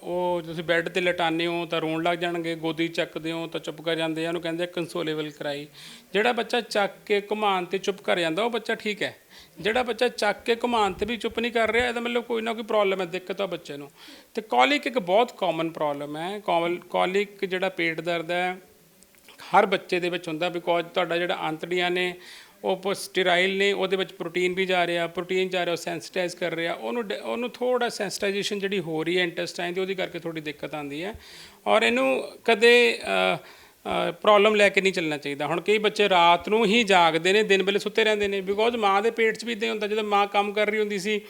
ਉਹ ਤੁਸੀਂ ਬੈੱਡ ਤੇ ਲਟਾਉਂਦੇ ਹੋ ਤਾਂ ਰੋਣ ਲੱਗ ਜਾਣਗੇ, ਗੋਦੀ ਚੱਕਦੇ ਹੋ ਤਾਂ ਚੁੱਪ ਕਰ ਜਾਂਦੇ ਆ, ਉਹਨੂੰ ਕਹਿੰਦੇ ਆ ਕੰਸੋਲੇਬਲ ਕਰਾਈ। ਜਿਹੜਾ ਬੱਚਾ ਚੱਕ ਕੇ ਘੁਮਾਉਣ ਤੇ ਚੁੱਪ ਕਰ ਜਾਂਦਾ, ਉਹ ਬੱਚਾ ਠੀਕ ਹੈ। ਜਿਹੜਾ ਬੱਚਾ ਚੱਕ ਕੇ ਘੁਮਾਉਣ ਤੇ ਵੀ ਚੁੱਪ ਨਹੀਂ ਕਰ ਰਿਹਾ, ਇਹਦਾ ਮਤਲਬ ਕੋਈ ਨਾ ਕੋਈ ਪ੍ਰੋਬਲਮ ਹੈ, ਦਿੱਕਤ ਆ ਬੱਚੇ ਨੂੰ। ਤੇ ਕੋਲਿਕ ਇੱਕ ਬਹੁਤ ਕਾਮਨ ਪ੍ਰੋਬਲਮ ਹੈ। ਕੋਲਿਕ ਜਿਹੜਾ ਪੇਟ ਦਰਦ ਹੈ, ਹਰ ਬੱਚੇ ਦੇ ਵਿੱਚ ਹੁੰਦਾ ਬਿਕੋਜ਼ ਤੁਹਾਡਾ ਜਿਹੜਾ ਆਂਤੜੀਆਂ ਨੇ ਉਹ ਸਟੀਰਾਈਲ ਨੇ, ਉਹਦੇ ਵਿੱਚ ਪ੍ਰੋਟੀਨ ਵੀ ਜਾ ਰਿਹਾ ਪ੍ਰੋਟੀਨ ਜਾ ਰਿਹਾ, ਉਹ ਸੈਂਸਿਟਾਈਜ਼ ਕਰ ਰਿਹਾ, ਉਹਨੂੰ ਡ- ਉਹਨੂੰ ਥੋੜਾ ਸੈਂਸਿਟਾਈਜੇਸ਼ਨ ਜਿਹੜੀ ਹੋ ਰਹੀ ਹੈ ਇੰਟੈਸਟਾਈਨ ਦੀ, ਉਹਦੀ ਕਰਕੇ ਥੋੜੀ ਦਿੱਕਤ ਆਉਂਦੀ ਹੈ। ਔਰ ਇਹਨੂੰ ਕਦੇ ਪ੍ਰੋਬਲਮ ਲੈ ਕੇ ਨਹੀਂ ਚੱਲਣਾ ਚਾਹੀਦਾ। ਹੁਣ ਕਈ ਬੱਚੇ ਰਾਤ ਨੂੰ ਹੀ ਜਾਗਦੇ ਨੇ, ਦਿਨ ਵੇਲੇ ਸੁੱਤੇ ਰਹਿੰਦੇ ਨੇ ਬਿਕੋਜ਼ ਮਾਂ ਦੇ ਪੇਟ 'ਚ ਵੀ ਇਦਾਂ ਹੁੰਦਾ, ਜਦੋਂ ਮਾਂ ਕੰਮ ਕਰ ਰਹੀ ਹੁੰਦੀ ਸੀ,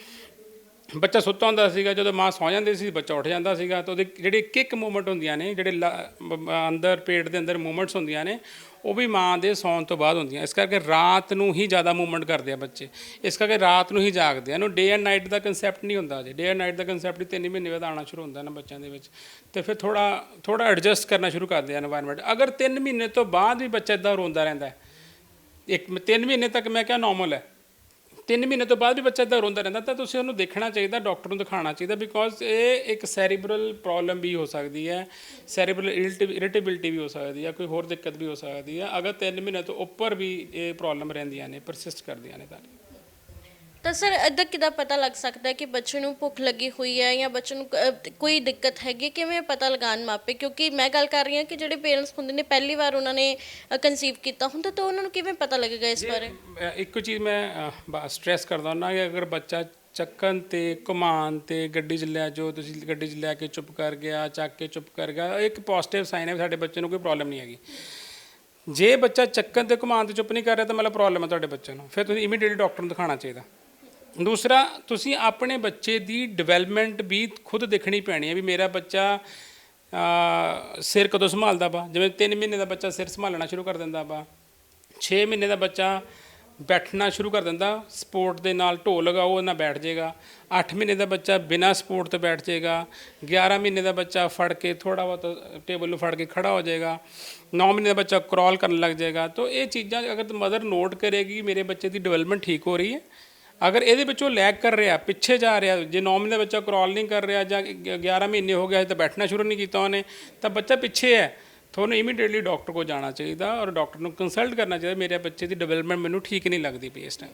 ਬੱਚਾ ਸੁੱਤਾ ਹੁੰਦਾ ਸੀਗਾ, ਜਦੋਂ ਮਾਂ ਸੌ ਜਾਂਦੀ ਸੀ, ਬੱਚਾ ਉੱਠ ਜਾਂਦਾ ਸੀਗਾ, ਤਾਂ ਉਹਦੇ ਜਿਹੜੀ ਕਿੱਕ ਮੂਵਮੈਂਟ ਹੁੰਦੀਆਂ ਨੇ, ਜਿਹੜੇ ਲ- ਅੰਦਰ ਪੇਟ ਦੇ ਅੰਦਰ ਮੂਵਮੈਂਟਸ ਹੁੰਦੀਆਂ ਨੇ ਉਹ ਵੀ ਮਾਂ ਦੇ ਸੌਣ ਤੋਂ ਬਾਅਦ ਹੁੰਦੀਆਂ। ਇਸ ਕਰਕੇ ਰਾਤ ਨੂੰ ਹੀ ਜ਼ਿਆਦਾ ਮੂਵਮੈਂਟ ਕਰਦੇ ਆ ਬੱਚੇ। ਇਸ ਕਰਕੇ ਰਾਤ ਨੂੰ ਹੀ ਜਾਗਦੇ ਆ। ਨੂੰ ਡੇ ਐਂਡ ਨਾਈਟ ਦਾ ਕਨਸੈਪਟ ਨਹੀਂ ਹੁੰਦਾ ਜੇ ਡੇ ਐਂਡ ਨਾਈਟ ਦਾ ਕਨਸੈਪਟ ਹੀ ਤਿੰਨ ਮਹੀਨੇ ਬਾਅਦ ਆਉਣਾ ਸ਼ੁਰੂ ਹੁੰਦਾ ਨਾ ਬੱਚਿਆਂ ਦੇ ਵਿੱਚ। ਤੇ ਫਿਰ ਥੋੜਾ ਥੋੜਾ ਐਡਜਸਟ ਕਰਨਾ ਸ਼ੁਰੂ ਕਰਦੇ ਆ এনवायरमेंट ਅਗਰ ਤਿੰਨ ਮਹੀਨੇ ਤੋਂ ਬਾਅਦ ਵੀ ਬੱਚਾ ਇਦਾਂ ਰੋਂਦਾ ਰਹਿੰਦਾ ਇੱਕ ਤਿੰਨ ਮਹੀਨੇ ਤੱਕ ਮੈਂ ਕਿਹਾ ਨਾਰਮਲ ਹੈ। 3 ਮਹੀਨੇ ਤੋਂ ਬਾਅਦ ਵੀ ਬੱਚਾ ਇਦਾਂ ਰੋਂਦਾ ਰਹਿੰਦਾ, ਤਾਂ ਤੁਸੀਂ ਉਹਨੂੰ ਦੇਖਣਾ ਚਾਹੀਦਾ, ਡਾਕਟਰ ਨੂੰ ਦਿਖਾਉਣਾ ਚਾਹੀਦਾ ਬਿਕੋਜ਼ ਇਹ ਇੱਕ ਸੈਰੀਬਰਲ ਪ੍ਰੋਬਲਮ ਵੀ ਹੋ ਸਕਦੀ ਹੈ ਸੈਰੀਬਰਲ ਇਰੀਟੇਬਿਲਟੀ ਵੀ ਹੋ ਸਕਦੀ ਹੈ, ਕੋਈ ਹੋਰ ਦਿੱਕਤ ਵੀ ਹੋ ਸਕਦੀ ਹੈ, ਅਗਰ 3 ਮਹੀਨੇ ਤੋਂ ਉੱਪਰ ਵੀ ਇਹ ਪ੍ਰੋਬਲਮ ਰਹਿੰਦੀਆਂ ਨੇ ਪਰਸਿਸਟ ਕਰਦੀਆਂ ਨੇ ਤਾਂ। ਤਾਂ ਸਰ ਇਦਾਂ ਕਿਦਾਂ ਪਤਾ ਲੱਗ ਸਕਦਾ ਹੈ ਕਿ ਬੱਚੇ ਨੂੰ ਭੁੱਖ ਲੱਗੀ ਹੋਈ ਹੈ ਜਾਂ ਬੱਚੇ ਨੂੰ ਕ- ਕੋਈ ਦਿੱਕਤ ਹੈਗੀ ਕਿਵੇਂ ਪਤਾ ਲਗਾਉਣ ਮਾਪੇ? ਕਿਉਂਕਿ ਮੈਂ ਗੱਲ ਕਰ ਰਹੀ ਹਾਂ ਕਿ ਜਿਹੜੇ ਪੇਰੈਂਟਸ ਹੁੰਦੇ ਨੇ ਪਹਿਲੀ ਵਾਰ ਉਹਨਾਂ ਨੇ ਕਨਸੀਵ ਕੀਤਾ ਹੁੰਦਾ ਤਾਂ ਉਹਨਾਂ ਨੂੰ ਕਿਵੇਂ ਪਤਾ ਲੱਗੇਗਾ ਇਸ ਬਾਰੇ? ਅ, ਇੱਕੋ ਚੀਜ਼ ਮੈਂ ਸਟ੍ਰੈਸ ਕਰਦਾ ਹੁੰਦਾ ਕਿ ਅਗਰ ਬੱਚਾ ਚੱਕਣ ਤੇ ਘੁਮਾਉਣ ਤੇ ਗੱਡੀ 'ਚ ਲੈ ਜੋ ਤੁਸੀਂ ਗੱਡੀ 'ਚ ਲੈ ਕੇ ਚੁੱਪ ਕਰ ਗਿਆ ਚੱਕ ਕੇ ਚੁੱਪ ਕਰ ਗਿਆ ਇਹ ਇੱਕ ਪੋਜ਼ਿਟਿਵ ਸਾਈਨ ਹੈ ਵੀ ਸਾਡੇ ਬੱਚੇ ਨੂੰ ਕੋਈ ਪ੍ਰੋਬਲਮ ਨਹੀਂ ਹੈਗੀ। ਜੇ ਬੱਚਾ ਚੱਕਣ ਤੇ ਘੁਮਾਉਣ ਤੇ ਚੁੱਪ ਨਹੀਂ ਕਰ ਰਿਹਾ ਤਾਂ ਮਤਲਬ ਪ੍ਰੋਬਲਮ ਹੈ ਤੁਹਾਡੇ ਬੱਚੇ ਨੂੰ। ਫਿਰ ਤੁਸੀਂ ਇਮੀਡੀਏਟਲੀ ਡਾਕਟਰ ਨੂੰ ਦਿਖਾਉਣਾ ਚਾਹੀਦਾ। ਦੂਸਰਾ, ਤੁਸੀਂ ਆਪਣੇ ਬੱਚੇ ਦੀ ਡਿਵੈਲਪਮੈਂਟ ਵੀ ਖੁਦ ਦੇਖਣੀ ਪੈਣੀ ਹੈ ਵੀ ਮੇਰਾ ਬੱਚਾ ਸਿਰ ਕਦੋਂ ਸੰਭਾਲਦਾ ਵਾ? ਜਿਵੇਂ 3 ਮਹੀਨੇ ਦਾ ਬੱਚਾ ਸਿਰ ਸੰਭਾਲਣਾ ਸ਼ੁਰੂ ਕਰ ਦਿੰਦਾ ਵਾ। 6 ਮਹੀਨੇ ਦਾ ਬੱਚਾ ਬੈਠਣਾ ਸ਼ੁਰੂ ਕਰ ਦਿੰਦਾ, ਸਪੋਰਟ ਦੇ ਨਾਲ ਢੋ ਲਗਾਓ ਉਹ ਨਾਲ ਬੈਠ ਜਾਏਗਾ 8 ਮਹੀਨੇ ਦਾ ਬੱਚਾ ਬਿਨਾਂ ਸਪੋਰਟ ਤੋਂ ਬੈਠ ਜਾਏਗਾ 11 ਮਹੀਨੇ ਦਾ ਬੱਚਾ ਫੜ ਕੇ ਥੋੜਾ ਬਹੁਤ ਟੇਬਲ ਨੂੰ ਫੜ ਕੇ ਖੜਾ ਹੋ ਜਾਏਗਾ 9 ਮਹੀਨੇ ਦਾ ਬੱਚਾ ਕ੍ਰਾਲ ਕਰਨ ਲੱਗ ਜਾਏਗਾ ਤਾਂ ਇਹ ਚੀਜ਼ਾਂ ਅਗਰ ਮਦਰ ਨੋਟ ਕਰੇਗੀ, ਮੇਰੇ ਬੱਚੇ ਦੀ ਡਿਵੈਲਪਮੈਂਟ ਠੀਕ ਹੋ ਰਹੀ ਹੈ ਅਗਰ ਇਹਦੇ ਵਿੱਚੋਂ ਲੈਗ ਕਰ ਰਿਹਾ, ਪਿੱਛੇ ਜਾ ਰਿਹਾ, ਜੇ 9 ਮਹੀਨੇ ਦਾ ਬੱਚਾ ਕ੍ਰਾਲ ਨਹੀਂ ਕਰ ਰਿਹਾ ਜਾਂ 11 ਮਹੀਨੇ ਹੋ ਗਿਆ ਤਾਂ ਬੈਠਣਾ ਸ਼ੁਰੂ ਨਹੀਂ ਕੀਤਾ ਉਹਨੇ, ਤਾਂ ਬੱਚਾ ਪਿੱਛੇ ਹੈ। ਤੁਹਾਨੂੰ ਇਮੀਡੀਏਟਲੀ ਡਾਕਟਰ ਕੋਲ ਜਾਣਾ ਚਾਹੀਦਾ ਔਰ ਡਾਕਟਰ ਨੂੰ ਕੰਸਲਟ ਕਰਨਾ ਚਾਹੀਦਾ, ਮੇਰੇ ਬੱਚੇ ਦੀ ਡਿਵੈਲਪਮੈਂਟ ਮੈਨੂੰ ਠੀਕ ਨਹੀਂ ਲੱਗਦੀ ਪਈ ਇਸ ਟਾਈਮ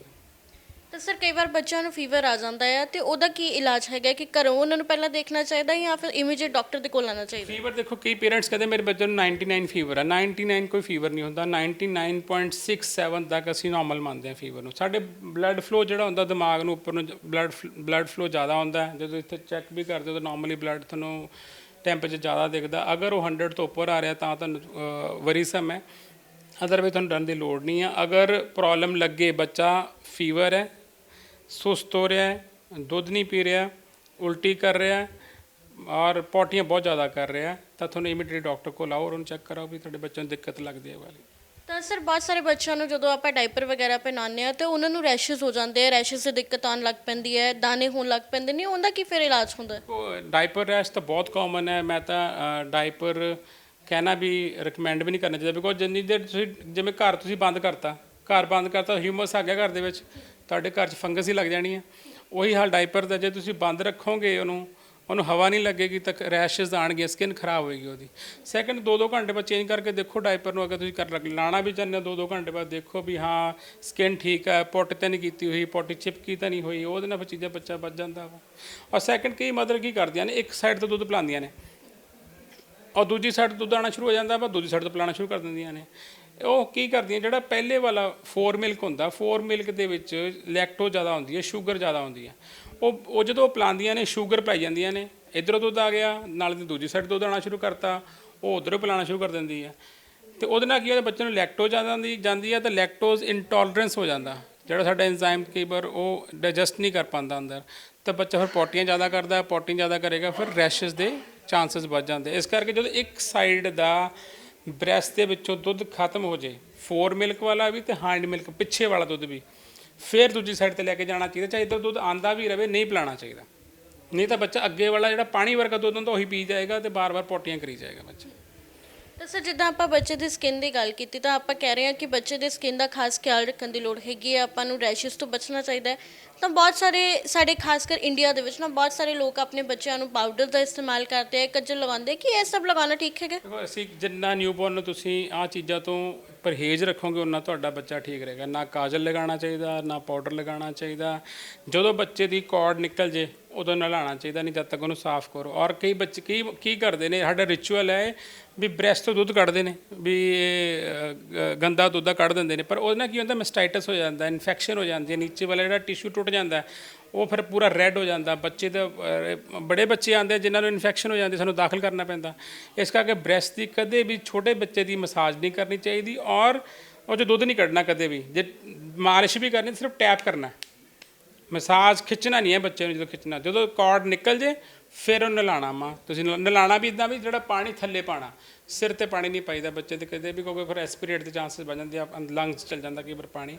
ਤਾਂ ਸਰ ਕਈ ਵਾਰ ਬੱਚਿਆਂ ਨੂੰ ਫੀਵਰ ਆ ਜਾਂਦਾ ਹੈ ਤੇ ਉਹਦਾ ਕੀ ਇਲਾਜ ਹੈਗਾ ਕਿ ਘਰੋਂ ਉਹਨਾਂ ਨੂੰ ਪਹਿਲਾਂ ਦੇਖਣਾ ਚਾਹੀਦਾ ਜਾਂ ਫਿਰ ਇਮੀਡੀਏਟ ਡਾਕਟਰ ਦੇ ਕੋਲ ਆਉਣਾ ਚਾਹੀਦਾ? ਫੀਵਰ ਦੇਖੋ, ਕਈ ਪੇਰੈਂਟਸ ਕਹਿੰਦੇ ਮੇਰੇ ਬੱਚੇ ਨੂੰ 99 ਫੀਵਰ ਹੈ 99 ਕੋਈ ਫੀਵਰ ਨਹੀਂ ਹੁੰਦਾ। 99.67 ਤੱਕ ਅਸੀਂ ਨਾਰਮਲ ਮੰਨਦੇ ਹਾਂ ਫੀਵਰ ਨੂੰ। ਸਾਡੇ ਬਲੱਡ ਫਲੋ ਜਿਹੜਾ ਹੁੰਦਾ ਦਿਮਾਗ ਨੂੰ ਉੱਪਰ ਨੂੰ ਬਲੱਡ ਬਲੱਡ ਫਲੋ ਜ਼ਿਆਦਾ ਹੁੰਦਾ ਜਦੋਂ ਇੱਥੇ ਚੈੱਕ ਵੀ ਕਰਦੇ ਹੋ ਤਾਂ ਨਾਰਮਲੀ ਬਲੱਡ ਤੁਹਾਨੂੰ ਟੈਂਪਰੇਚਰ ਜ਼ਿਆਦਾ ਦਿਖਦਾ। ਅਗਰ ਉਹ 100 ਤੋਂ ਉੱਪਰ ਆ ਰਿਹਾ ਤਾਂ ਤੁਹਾਨੂੰ ਵਰੀਸਮ ਹੈ। ਅਦਰਵਾਈਜ਼ ਤੁਹਾਨੂੰ ਡਰਨ ਦੀ ਲੋੜ ਨਹੀਂ ਹੈ। ਅਗਰ ਪ੍ਰੋਬਲਮ ਲੱਗੇ, ਬੱਚਾ ਫੀਵਰ ਹੈ ਸੁਸਤ ਹੋ ਰਿਹਾ ਹੈ ਦੁੱਧ ਨਹੀਂ ਪੀ ਰਿਹਾ ਉਲਟੀ ਕਰ ਰਿਹਾ ਔਰ ਪੋਟੀਆਂ ਬਹੁਤ ਜ਼ਿਆਦਾ ਕਰ ਰਿਹਾ ਤਾਂ ਤੁਹਾਨੂੰ ਇਮੀਡੀਏਟਲੀ ਡਾਕਟਰ ਕੋਲ ਆਓ ਔਰ ਉਹਨੂੰ ਚੈੱਕ ਕਰਾਓ ਵੀ ਤੁਹਾਡੇ ਬੱਚੇ ਨੂੰ ਦਿੱਕਤ ਲੱਗਦੀ ਹੈ ਵਾਲੀ। ਤਾਂ ਸਰ ਬਹੁਤ ਸਾਰੇ ਬੱਚਿਆਂ ਨੂੰ ਜਦੋਂ ਆਪਾਂ ਡਾਈਪਰ ਵਗੈਰਾ ਪਹਿਨਾਉਂਦੇ ਆ ਤੇ ਉਹਨਾਂ ਨੂੰ ਰੈਸ਼ਸ ਹੋ ਜਾਂਦੇ ਆ ਰੈਸ਼ਸ ਦੀ ਦਿੱਕਤ ਆਉਣ ਲੱਗ ਪੈਂਦੀ ਹੈ ਦਾਣੇ ਹੋਣ ਲੱਗ ਪੈਂਦੇ ਨੇ ਉਹਦਾ ਕੀ ਫਿਰ ਇਲਾਜ ਹੁੰਦਾ ਡਾਈਪਰ ਰੈਸ਼ ਤਾਂ ਬਹੁਤ ਕਾਮਨ ਹੈ। ਮੈਂ ਤਾਂ ਡਾਈਪਰ ਕਹਿਣਾ ਵੀ ਰეკਮੈਂਡ ਵੀ ਨਹੀਂ ਕਰਨਾ ਚਾਹੀਦਾ ਬਿਕੋਜ਼ ਜਿੰਨੀ ਦੇਰ ਤੁਸੀਂ ਜਿਵੇਂ ਘਰ ਤੁਸੀਂ ਬੰਦ ਕਰਤਾ ਘਰ ਬੰਦ ਕਰਤਾ ਹਿਊਮਸ ਆ ਗਿਆ ਘਰ ਦੇ ਵਿੱਚ। ਤੁਹਾਡੇ ਘਰ 'ਚ ਫੰਗਸ ਹੀ ਲੱਗ ਜਾਣੀ ਹੈ ਉਹੀ ਹਾਲ ਡਾਈਪਰ ਦਾ, ਜੇ ਤੁਸੀਂ ਬੰਦ ਰੱਖੋਗੇ ਉਹਨੂੰ ਉਹਨੂੰ ਹਵਾ ਨਹੀਂ ਲੱਗੇਗੀ ਤਾਂ ਰੈਸ਼ਸ ਆਣਗੇ ਸਕਿਨ ਖਰਾਬ ਹੋਏਗੀ ਉਹਦੀ। ਸੈਕੰਡ ਦੋ ਦੋ ਘੰਟੇ ਬਾਅਦ ਚੇਂਜ ਕਰਕੇ ਦੇਖੋ ਡਾਈਪਰ ਨੂੰ ਅਗਰ ਤੁਸੀਂ ਕਰ ਲੱਗ- ਲਾਣਾ ਵੀ ਚਾਹੁੰਦੇ ਹੋ ਦੋ ਦੋ ਘੰਟੇ ਬਾਅਦ ਦੇਖੋ ਵੀ ਹਾਂ, ਸਕਿਨ ਠੀਕ ਹੈ ਪੋਟ ਤਾਂ ਨਹੀਂ ਕੀਤੀ ਹੋਈ, ਪੋਟੀ ਚਿਪਕੀ ਤਾਂ ਨਹੀਂ ਹੋਈ, ਉਹਦੇ ਨਾਲ ਫਿਰ ਚੀਜ਼ਾਂ ਬੱਚਾ ਬਚ ਜਾਂਦਾ ਵਾ। ਔਰ ਸੈਕੰਡ ਕਈ ਮਦਰ ਕੀ ਕਰਦੀਆਂ ਨੇ, ਇੱਕ ਸਾਈਡ ਤੋਂ ਦੁੱਧ ਪਿਲਾਉਂਦੀਆਂ ਨੇ। ਔਰ ਦੂਜੀ ਸਾਈਡ ਦੁੱਧ ਆਉਣਾ ਸ਼ੁਰੂ ਹੋ ਜਾਂਦਾ ਵਾ, ਦੂਜੀ ਸਾਈਡ ਤੋਂ ਪਿਲਾਉਣਾ ਸ਼ੁਰੂ ਕਰ ਦਿੰਦੀਆਂ ਨੇ। ਉਹ ਕੀ ਕਰਦੀਆਂ, ਜਿਹੜਾ ਪਹਿਲੇ ਵਾਲਾ ਫੋਰ ਮਿਲਕ ਹੁੰਦਾ ਫੋਰ ਮਿਲਕ ਦੇ ਵਿੱਚ ਲੈਕਟੋ ਜ਼ਿਆਦਾ ਹੁੰਦੀ ਹੈ ਸ਼ੂਗਰ ਜ਼ਿਆਦਾ ਹੁੰਦੀ ਹੈ। ਉਹ ਉਹ ਜਦੋਂ ਉਹ ਪਿਲਾਉਂਦੀਆਂ ਨੇ ਸ਼ੂਗਰ ਪਾਈ ਜਾਂਦੀਆਂ ਨੇ, ਇਧਰੋਂ ਦੁੱਧ ਆ ਗਿਆ, ਨਾਲ ਦੀ ਦੂਜੀ ਸਾਈਡ ਦੁੱਧ ਆਉਣਾ ਸ਼ੁਰੂ ਕਰਤਾ, ਉਹ ਉਧਰੋਂ ਪਿਲਾਉਣਾ ਸ਼ੁਰੂ ਕਰ ਦਿੰਦੀ ਹੈ। ਤੇ ਉਹਦੇ ਨਾਲ ਕੀ ਹੁੰਦਾ ਬੱਚੇ ਨੂੰ ਲੈਕਟੋ ਜ਼ਿਆਦਾ ਦੀ ਜਾਂਦੀ ਹੈ, ਤਾਂ ਲੈਕਟੋਜ਼ ਇਨਟੋਲਰੈਂਸ ਹੋ ਜਾਂਦਾ। ਜਿਹੜਾ ਸਾਡਾ ਐਂਜ਼ਾਈਮ ਕਈ ਵਾਰ ਉਹ ਡਾਈਜੈਸਟ ਨਹੀਂ ਕਰ ਪਾਉਂਦਾ ਅੰਦਰ। ਤਾਂ ਬੱਚਾ ਫਿਰ ਪੋਟੀਆਂ ਜ਼ਿਆਦਾ ਕਰਦਾ, ਪੋਟੀਆਂ ਜ਼ਿਆਦਾ ਕਰੇਗਾ, ਫਿਰ ਰੈਸ਼ਸ ਦੇ ਚਾਂਸਸ ਵੱਧ ਜਾਂਦੇ। ਇਸ ਕਰਕੇ ਜਦੋਂ ਇੱਕ ਸਾਈਡ ਦਾ ਬ੍ਰੈਸਟ ਦੇ ਵਿੱਚੋਂ ਦੁੱਧ ਖਤਮ ਹੋ ਜੇ ਫੋਰ ਮਿਲਕ ਵਾਲਾ ਵੀ ਤੇ ਹਾਈਂਡ ਮਿਲਕ ਪਿੱਛੇ ਵਾਲਾ ਦੁੱਧ ਵੀ। ਫਿਰ ਦੂਜੀ ਸਾਈਡ ਤੇ ਲੈ ਕੇ ਜਾਣਾ ਚਾਹੀਦਾ, ਚਾਹੇ ਇੱਧਰ ਦੁੱਧ ਆਂਦਾ ਵੀ ਰਵੇ, ਨਹੀਂ ਪਿਲਾਉਣਾ ਚਾਹੀਦਾ। ਨਹੀਂ ਤਾਂ ਬੱਚਾ ਅੱਗੇ ਵਾਲਾ ਜਿਹੜਾ ਪਾਣੀ ਵਰਗਾ ਦੁੱਧ ਹੁੰਦਾ, ਉਹੀ ਪੀ ਜਾਏਗਾ ਤੇ ਬਾਰ-ਬਾਰ ਪੋਟੀਆਂ ਕਰੀ ਜਾਏਗਾ ਬੱਚਾ। ਤਾਂ ਸਰ, ਜਿੱਦਾਂ ਆਪਾਂ ਬੱਚੇ ਦੀ ਸਕਿਨ ਦੀ ਗੱਲ ਕੀਤੀ, ਤਾਂ ਆਪਾਂ ਕਹਿ ਰਹੇ ਹਾਂ ਕਿ ਬੱਚੇ ਦੇ ਸਕਿਨ ਦਾ ਖਾਸ ਖਿਆਲ ਰੱਖਣ ਦੀ ਲੋੜ ਹੈਗੀ ਹੈ। ਆਪਾਂ ਨੂੰ ਰੈਸ਼ਸ ਤੋਂ ਬਚਣਾ ਚਾਹੀਦਾ ਹੈ। ਤਾਂ ਬਹੁਤ ਸਾਰੇ ਸਾਡੇ, ਖਾਸ ਕਰ ਇੰਡੀਆ ਦੇ ਵਿੱਚ ਨਾ, ਬਹੁਤ ਸਾਰੇ ਲੋਕ ਆਪਣੇ ਬੱਚਿਆਂ ਨੂੰ ਪਾਊਡਰ ਦਾ ਇਸਤੇਮਾਲ ਕਰਦੇ ਆ, ਕੱਜਲ ਲਗਾਉਂਦੇ ਕਿ ਇਹ ਸਭ ਲਗਾਉਣਾ ਠੀਕ ਹੈਗਾ? ਦੇਖੋ, ਅਸੀਂ ਜਿੰਨਾ ਨਿਊਬੋਰਨ ਨੂੰ ਤੁਸੀਂ ਆਹ ਚੀਜ਼ਾਂ ਤੋਂ ਪਰਹੇਜ਼ ਰੱਖੋਗੇ ਉਹਨਾਂ ਤੁਹਾਡਾ ਬੱਚਾ ਠੀਕ ਰਹੇਗਾ। ਨਾ ਕਾਜਲ ਲਗਾਉਣਾ ਚਾਹੀਦਾ, ਨਾ ਪਾਊਡਰ ਲਗਾਉਣਾ ਚਾਹੀਦਾ। ਜਦੋਂ ਬੱਚੇ ਦੀ ਕੌੜ ਨਿਕਲ ਜੇ ਉਦੋਂ ਨਲਾਉਣਾ ਚਾਹੀਦਾ ਨਹੀਂ ਜਦ ਤੱਕ ਉਹਨੂੰ ਸਾਫ਼ ਕਰੋ। ਔਰ ਕਈ ਬੱਚੇ ਕੀ ਕੀ ਕਰਦੇ ਨੇ, ਸਾਡਾ ਰਿਚੁਅਲ ਹੈ ਵੀ ਬ੍ਰੈਸਟ ਤੋਂ ਦੁੱਧ ਕੱਢਦੇ ਨੇ, ਵੀ ਗੰਦਾ ਦੁੱਧ ਕੱਢ ਦਿੰਦੇ ਨੇ। ਪਰ ਉਹਦੇ ਨਾਲ ਕੀ ਹੁੰਦਾ ਮੈਸਟਾਈਟਸ ਹੋ ਜਾਂਦਾ ਇਨਫੈਕਸ਼ਨ ਹੋ ਜਾਂਦੀ ਹੈ, ਨੀਚੇ ਵਾਲਾ ਜਿਹੜਾ ਟਿਸ਼ੂ ਟੁੱਟ ਜਾਂਦਾ, ਉਹ ਫਿਰ ਪੂਰਾ ਰੈੱਡ ਹੋ ਜਾਂਦਾ। ਬੱਚੇ ਦਾ ਬੜੇ ਬੱਚੇ ਆਉਂਦੇ ਆ ਜਿਨ੍ਹਾਂ ਨੂੰ ਇਨਫੈਕਸ਼ਨ ਹੋ ਜਾਂਦੀ, ਸਾਨੂੰ ਦਾਖਲ ਕਰਨਾ ਪੈਂਦਾ। ਇਸ ਕਰਕੇ ਬ੍ਰੈਸਟ ਦੀ ਕਦੇ ਵੀ ਛੋਟੇ ਬੱਚੇ ਦੀ ਮਸਾਜ ਨਹੀਂ ਕਰਨੀ ਚਾਹੀਦੀ। ਔਰ ਉਹ 'ਚੋਂ ਦੁੱਧ ਨਹੀਂ ਕੱਢਣਾ ਕਦੇ ਵੀ। ਜੇ ਮਾਲਿਸ਼ ਵੀ ਕਰਨੀ ਸਿਰਫ ਟੈਪ ਕਰਨਾ। ਮਸਾਜ ਖਿੱਚਣਾ ਨਹੀਂ ਹੈ ਬੱਚੇ ਨੂੰ ਜਦੋਂ ਖਿੱਚਣਾ, ਜਦੋਂ ਕਾਰਡ ਨਿਕਲ ਜੇ, ਫਿਰ ਉਹ ਨਲਾਣਾ ਮਾ। ਤੁਸੀਂ ਨਲ- ਨਲਾਣਾ ਵੀ ਇਦਾਂ ਵੀ ਜਿਹੜਾ ਪਾਣੀ ਥੱਲੇ ਪਾਣਾ ਸਿਰ ਤੇ ਪਾਣੀ ਨਹੀਂ ਪਾਈਦਾ ਬੱਚੇ ਤੇ, ਕਦੇ ਵੀ ਕਿਉਂਕਿ ਫਿਰ ਐਸਪੀਰੇਟ ਦੇ ਚਾਂਸਸ ਬਣ ਜਾਂਦੇ ਆ ਲੰਗਸ ਚਲ ਜਾਂਦਾ ਕਈ ਵਾਰ ਪਾਣੀ।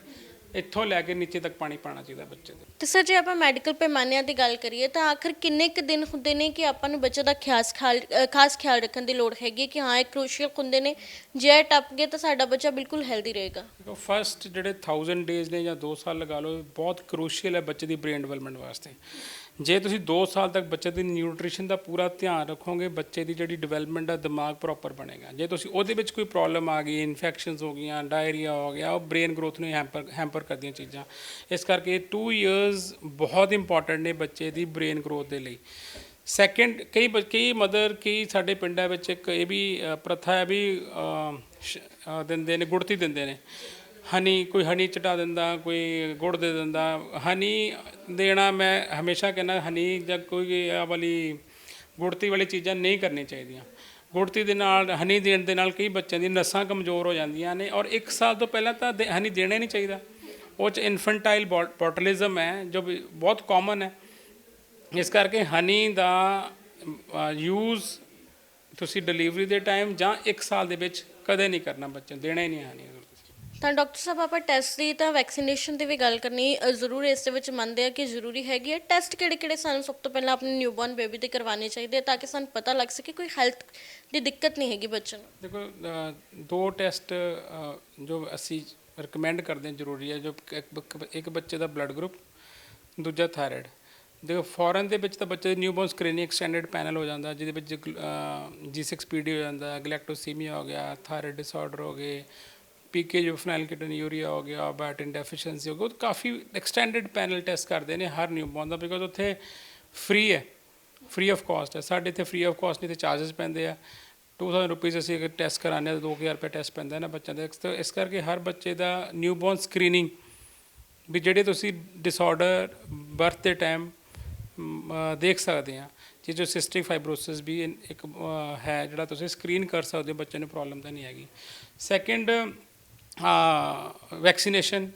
ਇੱਥੋਂ ਲੈ ਕੇ ਨੀਚੇ ਤੱਕ ਪਾਣੀ ਪਾਣਾ ਚਾਹੀਦਾ ਬੱਚੇ ਦੇ। ਤੇ ਸਰ ਜੇ ਆਪਾਂ ਮੈਡੀਕਲ ਪੈਮਾਨਿਆਂ ਦੀ ਗੱਲ ਕਰੀਏ ਤਾਂ ਆਖਰ ਕਿੰਨੇ ਕੁ ਦਿਨ ਹੁੰਦੇ ਨੇ ਕਿ ਆਪਾਂ ਨੂੰ ਬੱਚੇ ਦਾ ਖਾਸ ਖਿਆਲ ਅ, ਖਾਸ ਖਿਆਲ ਰੱਖਣ ਦੀ ਲੋੜ ਹੈਗੀ ਕਿ ਹਾਂ ਇਹ ਕ੍ਰੂਸ਼ੀਅਲ ਹੁੰਦੇ ਨੇ? ਜੇ ਇਹ ਟੱਪ ਗਏ ਤਾਂ ਸਾਡਾ ਬੱਚਾ ਬਿਲਕੁਲ ਹੈਲਦੀ ਰਹੇਗਾ। ਦੇਖੋ ਫਸਟ ਜਿਹੜੇ 1000 ਡੇਜ਼ ਨੇ ਜਾਂ 2 ਸਾਲ ਲਗਾ ਲਓ ਬਹੁਤ ਕਰੂਸ਼ੀਅਲ ਹੈ ਬੱਚੇ ਦੀ ਬ੍ਰੇਨ ਡਿਵੈਲਪਮੈਂਟ ਵਾਸਤੇ। ਜੇ ਤੁਸੀਂ 2 ਸਾਲ ਤੱਕ ਬੱਚੇ ਦੀ ਨਿਊਟ੍ਰੀਸ਼ਨ ਦਾ ਪੂਰਾ ਧਿਆਨ ਰੱਖੋਗੇ, ਬੱਚੇ ਦੀ ਜਿਹੜੀ ਡਿਵੈਲਪਮੈਂਟ ਦਾ ਦਿਮਾਗ ਪ੍ਰੋਪਰ ਬਣੇਗਾ। ਜੇ ਤੁਸੀਂ ਉਹਦੇ ਵਿੱਚ ਕੋਈ ਪ੍ਰੋਬਲਮ ਆ ਗਈ ਇਨਫੈਕਸ਼ਨਸ ਹੋ ਗਈਆਂ ਡਾਇਰੀਆ ਹੋ ਗਿਆ, ਉਹ ਬ੍ਰੇਨ ਗਰੋਥ ਨੂੰ ਹੈਂਪਰ ਹੈਂਪਰ ਕਰਦੀਆਂ ਚੀਜ਼ਾਂ। ਇਸ ਕਰਕੇ 2 ਇਅਰਸ ਬਹੁਤ ਇੰਪੋਰਟੈਂਟ ਨੇ ਬੱਚੇ ਦੀ ਬ੍ਰੇਨ ਗਰੋਥ ਦੇ ਲਈ। ਸੈਕੰਡ ਕਈ ਬ- ਕਈ ਮਦਰ ਕਈ ਸਾਡੇ ਪਿੰਡਾਂ ਵਿੱਚ ਇੱਕ ਇਹ ਵੀ ਪ੍ਰਥਾ ਹੈ ਵੀ ਦਿੰਦੇ ਨੇ ਗੁੜਤੀ ਦਿੰਦੇ ਨੇ। ਹਨੀ, ਕੋਈ ਹਨੀ ਚਟਾ ਦਿੰਦਾ, ਕੋਈ ਗੁੜ ਦੇ ਦਿੰਦਾ। ਹਨੀ ਦੇਣਾ ਮੈਂ ਹਮੇਸ਼ਾ ਕਹਿੰਦਾ, ਹਨੀ ਜਾਂ ਕੋਈ ਆ ਵਾਲੀ ਗੁੜਤੀ ਵਾਲੀ ਚੀਜ਼ਾਂ ਨਹੀਂ ਕਰਨੀ ਚਾਹੀਦੀਆਂ। ਗੁੜਤੀ ਦੇ ਨਾਲ, ਹਨੀ ਦੇਣ ਦੇ ਨਾਲ ਕਈ ਬੱਚਿਆਂ ਦੀ ਨਸਾਂ ਕਮਜ਼ੋਰ ਹੋ ਜਾਂਦੀਆਂ ਨੇ ਔਰ 1 ਸਾਲ ਤੋਂ ਪਹਿਲਾਂ ਤਾਂ ਦੇ- ਹਨੀ ਦੇਣਾ ਹੀ ਨਹੀਂ ਚਾਹੀਦਾ। ਉਹ ਚ ਇਨਫੈਂਟਾਈਲ ਬੋਟਲਿਜ਼ਮ ਹੈ, ਜੋ ਵੀ ਬਹੁਤ ਕਾਮਨ ਹੈ। ਇਸ ਕਰਕੇ ਹਨੀ ਦਾ ਯੂਜ਼ ਤੁਸੀਂ ਡਿਲੀਵਰੀ ਦੇ ਟਾਈਮ ਜਾਂ 1 ਸਾਲ ਦੇ ਵਿੱਚ ਕਦੇ ਨਹੀਂ ਕਰਨਾ ਬੱਚੇ ਦੇਣਾ ਹੀ ਨਹੀਂ ਹਨੀ। ਤਾਂ ਡਾਕਟਰ ਸਾਹਿਬ ਆਪਾਂ ਟੈਸਟ ਦੀ ਤਾਂ ਵੈਕਸੀਨੇਸ਼ਨ ਦੀ ਵੀ ਗੱਲ ਕਰਨੀ ਅ, ਜ਼ਰੂਰ ਇਸ ਦੇ ਵਿੱਚ ਮੰਨਦੇ ਆ ਕਿ ਜ਼ਰੂਰੀ ਹੈਗੀ ਹੈ। ਟੈਸਟ ਕਿਹੜੇ ਕਿਹੜੇ ਸਾਨੂੰ ਸਭ ਤੋਂ ਪਹਿਲਾਂ ਆਪਣੇ ਨਿਊਬੋਰਨ ਬੇਬੀ ਤੇ ਕਰਵਾਉਣੇ ਚਾਹੀਦੇ ਆ ਤਾਂ ਕਿ ਸਾਨੂੰ ਪਤਾ ਲੱਗ ਸਕੇ ਕੋਈ ਹੈਲਥ ਦੀ ਦਿੱਕਤ ਨਹੀਂ ਹੈਗੀ ਬੱਚੇ ਨੂੰ। ਦੇਖੋ ਅ, ਦੋ ਟੈਸਟ ਜੋ ਅਸੀਂ ਰეკਮੈਂਡ ਕਰਦੇ ਹਾਂ ਜ਼ਰੂਰੀ ਹੈ ਜੋ ਇੱਕ ਬ- ਇੱਕ ਬੱਚੇ ਦਾ ਬਲੱਡ ਗਰੁੱਪ ਦੂਜਾ ਥਾਇਰਾਇਡ ਦੇਖੋ ਫੋਰਨ ਦੇ ਵਿੱਚ ਤਾਂ ਬੱਚੇ ਦੀ ਨਿਊਬੋਰਨ ਸਕਰੀਨਿੰਗ ਐਕਸਟੈਂਡਡ ਪੈਨਲ ਹੋ ਜਾਂਦਾ ਜਿਹਦੇ ਵਿੱਚ G6PD ਹੋ ਜਾਂਦਾ ਗਲੈਕਟੋਸੀਮੀਆ ਹੋ ਗਿਆ ਥਾਇਰਾਇਡ ਡਿਸਆਰਡਰ ਹੋ ਗਏ ਪੀਕੇ ਜੋ ਯੂਰੀਆ ਹੋ ਗਿਆ ਬਾਇਟਿਨ ਡੈਫੀਸ਼ੀਐਂਸੀ ਹੋ ਗਿਆ ਉਹ ਕਾਫੀ ਐਕਸਟੈਂਡਡ ਪੈਨਲ ਟੈਸਟ ਕਰਦੇ ਨੇ ਹਰ ਨਿਊਬੋਰਨ ਦਾ ਬਿਕੋਜ਼ ਉੱਥੇ ਫ੍ਰੀ ਹੈ ਫ੍ਰੀ ਆਫ ਕਾਸਟ ਹੈ। ਸਾਡੇ ਇੱਥੇ ਫ੍ਰੀ ਆਫ ਕਾਸਟ ਨਹੀਂ ਤੇ ਚਾਰजेस ਪੈਂਦੇ ਆ। 2000 ਰੁਪਏ ਅਸੀਂ ਅਗਰ ਟੈਸਟ ਕਰਾਉਂਦੇ ਹਾਂ ਤਾਂ 2000 ਰੁਪਏ ਟੈਸਟ ਪੈਂਦਾ ਨਾ ਬੱਚਿਆਂ ਦਾ। ਇਸ- ਕਰਕੇ ਹਰ ਬੱਚੇ ਦਾ ਨਿਊਬੋਰਨ ਸਕਰੀਨਿੰਗ ਵੀ ਜਿਹੜੇ ਤੁਸੀਂ ਡਿਸਆਰਡਰ ਬਰਥ ਦੇ ਟਾਈਮ ਦੇਖ ਸਕਦੇ ਆ ਜੇ ਜੋ ਸਿਸਟਿਕ ਫਾਈਬਰੋਸਿਸ ਵੀ ਇੱਕ ਹੈ ਜਿਹੜਾ ਤੁਸੀਂ ਸਕਰੀਨ ਕਰ ਸਕਦੇ ਹੋ ਬੱਚੇ ਨੂੰ ਪ੍ਰੋਬਲਮ ਤਾਂ ਨਹੀਂ ਹੈਗੀ। ਸੈਕੰਡ ਵੈਕਸੀਨੇਸ਼ਨ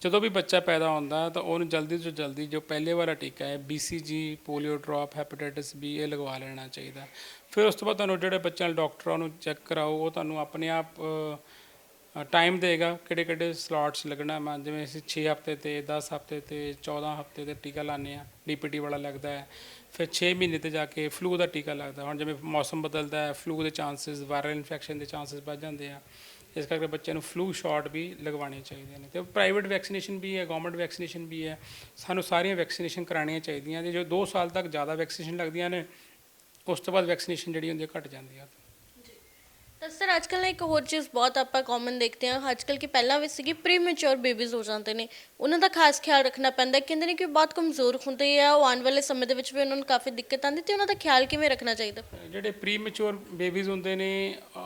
ਜਦੋਂ ਵੀ ਬੱਚਾ ਪੈਦਾ ਹੁੰਦਾ ਤਾਂ ਉਹਨੂੰ ਜਲਦੀ ਤੋਂ ਜਲਦੀ ਜੋ ਪਹਿਲੇ ਵਾਲਾ ਟੀਕਾ ਹੈ BCG polio drop hepatitis B ਇਹ ਲਗਵਾ ਲੈਣਾ ਚਾਹੀਦਾ ਫਿਰ ਉਸ ਤੋਂ ਬਾਅਦ ਤੁਹਾਨੂੰ ਜਿਹੜੇ ਬੱਚਿਆਂ ਨੂੰ ਡਾਕਟਰਾਂ ਨੂੰ ਚੈੱਕ ਕਰਾਓ, ਉਹ ਤੁਹਾਨੂੰ ਆਪਣੇ ਆਪ ਟਾਈਮ ਦੇਗਾ ਕਿਹੜੇ ਕਿਹੜੇ ਸਲੋਟਸ ਲੱਗਣਾ ਮੈਂ ਜਿਵੇਂ ਅਸੀਂ 6 ਹਫ਼ਤੇ ਤੇ 10 ਹਫ਼ਤੇ ਤੇ 14 ਹਫ਼ਤੇ ਤੇ ਟੀਕਾ ਲਾਉਂਦੇ ਆ ਡੀਪੀਟੀ ਵਾਲਾ ਲੱਗਦਾ ਹੈ। ਫਿਰ 6 ਮਹੀਨੇ ਤੇ ਜਾ ਕੇ ਫਲੂ ਦਾ ਟੀਕਾ ਲੱਗਦਾ ਹੁਣ ਜਿਵੇਂ ਮੌਸਮ ਬਦਲਦਾ ਹੈ ਫਲੂ ਦੇ ਚਾਂਸਸ ਵਾਇਰਲ ਇਨਫੈਕਸ਼ਨ ਦੇ ਚਾਂਸਸ ਵੱਧ ਜਾਂਦੇ ਆ। ਇਸ ਕਰਕੇ ਬੱਚਿਆਂ ਨੂੰ ਫਲੂ ਸ਼ਾਟ ਵੀ ਲਗਵਾਉਣੇ ਚਾਹੀਦੇ ਨੇ ਤੇ ਪ੍ਰਾਈਵੇਟ ਵੈਕਸੀਨੇਸ਼ਨ ਵੀ ਹੈ ਗਵਰਨਮੈਂਟ ਵੈਕਸੀਨੇਸ਼ਨ ਵੀ ਹੈ, ਸਾਨੂੰ ਸਾਰੀਆਂ ਵੈਕਸੀਨੇਸ਼ਨ ਕਰਾਉਣੀਆਂ ਚਾਹੀਦੀਆਂ ਤੇ ਜੋ 2 ਸਾਲ ਤੱਕ ਜ਼ਿਆਦਾ ਵੈਕਸੀਨੇਸ਼ਨ ਲੱਗਦੀਆਂ ਨੇ, ਉਸ ਤੋਂ ਬਾਅਦ ਵੈਕਸੀਨੇਸ਼ਨ ਜਿਹੜੀ ਹੁੰਦੀ ਹੈ ਘਟ ਜਾਂਦੀ ਆ ਤਾਂ ਸਰ ਅੱਜਕੱਲ ਇੱਕ ਹੋਰ ਚੀਜ਼ ਬਹੁਤ ਆਪਾਂ ਕਾਮਨ ਦੇਖਦੇ ਹਾਂ। ਅੱਜਕੱਲ ਕਿ ਪਹਿਲਾਂ ਵੀ ਸੀਗੀ ਪ੍ਰੀਮੈਚੁਰ ਬੇਬੀਜ਼ ਹੋ ਜਾਂਦੇ ਨੇ। ਉਹਨਾਂ ਦਾ ਖਾਸ ਖਿਆਲ ਰੱਖਣਾ ਪੈਂਦਾ ਕਹਿੰਦੇ ਨੇ ਕਿ ਉਹ ਬਹੁਤ ਕਮਜ਼ੋਰ ਹੁੰਦੇ ਆ। ਉਹ ਆਉਣ ਵਾਲੇ ਸਮੇਂ ਦੇ ਵਿੱਚ ਵੀ ਉਹਨਾਂ ਨੂੰ ਕਾਫੀ ਦਿੱਕਤ ਆਉਂਦੀ ਤੇ ਉਹਨਾਂ ਦਾ ਖਿਆਲ ਕਿਵੇਂ ਰੱਖਣਾ ਚਾਹੀਦਾ? ਜਿਹੜੇ ਪ੍ਰੀਮੈਚੁਰ ਬੇਬੀਜ਼ ਹੁੰਦੇ ਨੇ,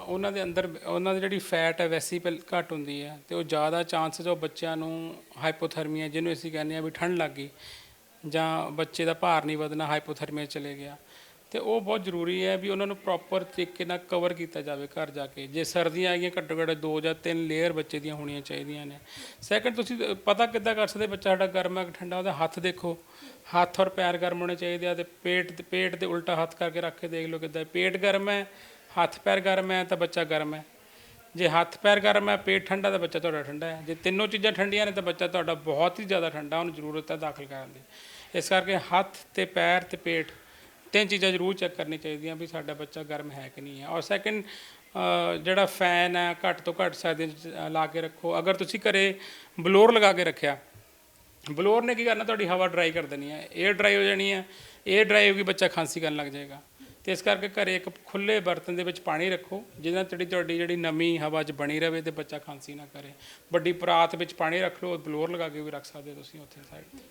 ਉਹਨਾਂ ਦੇ ਅੰਦਰ, ਉਹਨਾਂ ਦੀ ਜਿਹੜੀ ਫੈਟ ਹੈ ਵੈਸੀਪਲ ਘੱਟ ਹੁੰਦੀ ਹੈ ਤੇ ਉਹ ਜ਼ਿਆਦਾ ਚਾਂਸਸ ਉਹ ਬੱਚਿਆਂ ਨੂੰ ਹਾਈਪੋਥਰਮੀਆ ਜਿਹਨੂੰ ਅਸੀਂ ਕਹਿੰਦੇ ਆ ਵੀ ਠੰਡ ਲੱਗ ਗਈ ਜਾਂ ਬੱਚੇ ਦਾ ਭਾਰ ਨਹੀਂ ਵਧਣਾ ਹਾਈਪੋਥਰਮੀਆ ਚਲੇ ਗਿਆ। ਤੇ ਉਹ ਬਹੁਤ ਜ਼ਰੂਰੀ ਹੈ ਵੀ ਉਹਨਾਂ ਨੂੰ ਪ੍ਰੋਪਰ ਤਰੀਕੇ ਨਾਲ ਕਵਰ ਕੀਤਾ ਜਾਵੇ ਘਰ ਜਾ ਕੇ। ਜੇ ਸਰਦੀਆਂ ਆਈਆਂ ਘੱਟੋ ਘੱਟ ਦੋ ਜਾਂ ਤਿੰਨ ਲੇਅਰ ਬੱਚੇ ਦੀਆਂ ਹੋਣੀਆਂ ਚਾਹੀਦੀਆਂ ਨੇ। ਸੈਕੰਡ ਤੁਸੀਂ ਪਤਾ ਕਿੱਦਾਂ ਕਰ ਸਕਦੇ ਬੱਚਾ ਸਾਡਾ ਗਰਮ ਹੈ ਕਿ ਠੰਡਾ, ਉਹਦਾ ਹੱਥ ਦੇਖੋ। ਹੱਥ ਔਰ ਪੈਰ ਗਰਮ ਹੋਣੇ ਚਾਹੀਦੇ ਆ ਤੇ ਪੇਟ ਤੇ ਪੇਟ ਤੇ ਉਲਟਾ ਹੱਥ ਕਰਕੇ ਰੱਖ ਕੇ ਦੇਖ ਲਓ ਕਿੱਦਾਂ। ਪੇਟ ਗਰਮ ਹੈ, ਹੱਥ ਪੈਰ ਗਰਮ ਹੈ ਤਾਂ ਬੱਚਾ ਗਰਮ ਹੈ। ਜੇ ਹੱਥ ਪੈਰ ਗਰਮ ਹੈ, ਪੇਟ ਠੰਡਾ ਤਾਂ ਬੱਚਾ ਤੁਹਾਡਾ ਠੰਡਾ ਹੈ। ਜੇ ਤਿੰਨੋਂ ਚੀਜ਼ਾਂ ਠੰਡੀਆਂ ਨੇ ਤਾਂ ਬੱਚਾ ਤੁਹਾਡਾ ਬਹੁਤ ਹੀ ਜ਼ਿਆਦਾ ਠੰਡਾ, ਉਹਨੂੰ ਜ਼ਰੂਰਤ ਹੈ ਦਾਖਲ ਕਰਨ ਦੀ। ਇਸ ਕਰਕੇ ਹੱਥ ਤੇ ਪੈਰ ਤੇ ਪੇਟ ਤਿੰਨ ਚੀਜ਼ਾਂ ਜ਼ਰੂਰ ਚੈੱਕ ਕਰਨੀ ਚਾਹੀਦੀਆਂ ਵੀ ਸਾਡਾ ਬੱਚਾ ਗਰਮ ਹੈ ਕਿ ਨਹੀਂ ਹੈ। ਔਰ ਸੈਕਿੰਡ ਜਿਹੜਾ ਫੈਨ ਹੈ, ਘੱਟ ਤੋਂ ਘੱਟ ਸਰਦੀਆਂ 'ਚ ਲਾ ਕੇ ਰੱਖੋ। ਅਗਰ ਤੁਸੀਂ ਘਰੇ ਬਲੋਰ ਲਗਾ ਕੇ ਰੱਖਿਆ, ਬਲੋਰ ਨੇ ਕੀ ਕਰਨਾ, ਤੁਹਾਡੀ ਹਵਾ ਡਰਾਈ ਕਰ ਦੇਣੀ ਹੈ। 에ਅਰ ਡਰਾਈ ਹੋ ਜਾਣੀ ਹੈ। 에ਅਰ ਡਰਾਈ ਹੋ ਗਈ ਬੱਚਾ ਖਾਂਸੀ ਕਰਨ ਲੱਗ ਜਾਏਗਾ। ਤੇ ਇਸ ਕਰਕੇ ਘਰੇ ਇੱਕ ਖੁੱਲੇ ਬਰਤਨ ਦੇ ਵਿੱਚ ਪਾਣੀ ਰੱਖੋ, ਜਿਹਦੇ ਨਾਲ ਤੁਹਾਡੀ ਜਿਹੜੀ ਨਮੀ ਹਵਾ 'ਚ ਬਣੀ ਰਹੇ ਤੇ ਬੱਚਾ ਖਾਂਸੀ ਨਾ ਕਰੇ। ਵੱਡੀ ਪਰਾਤ ਵਿੱਚ ਪਾਣੀ ਰੱਖ ਲਓ, ਬਲੋਰ ਲਗਾ ਕੇ ਵੀ ਰੱਖ ਸਕਦੇ ਹੋ ਤੁਸੀਂ ਉੱਥੇ ਸਾਈਡ ਤੇ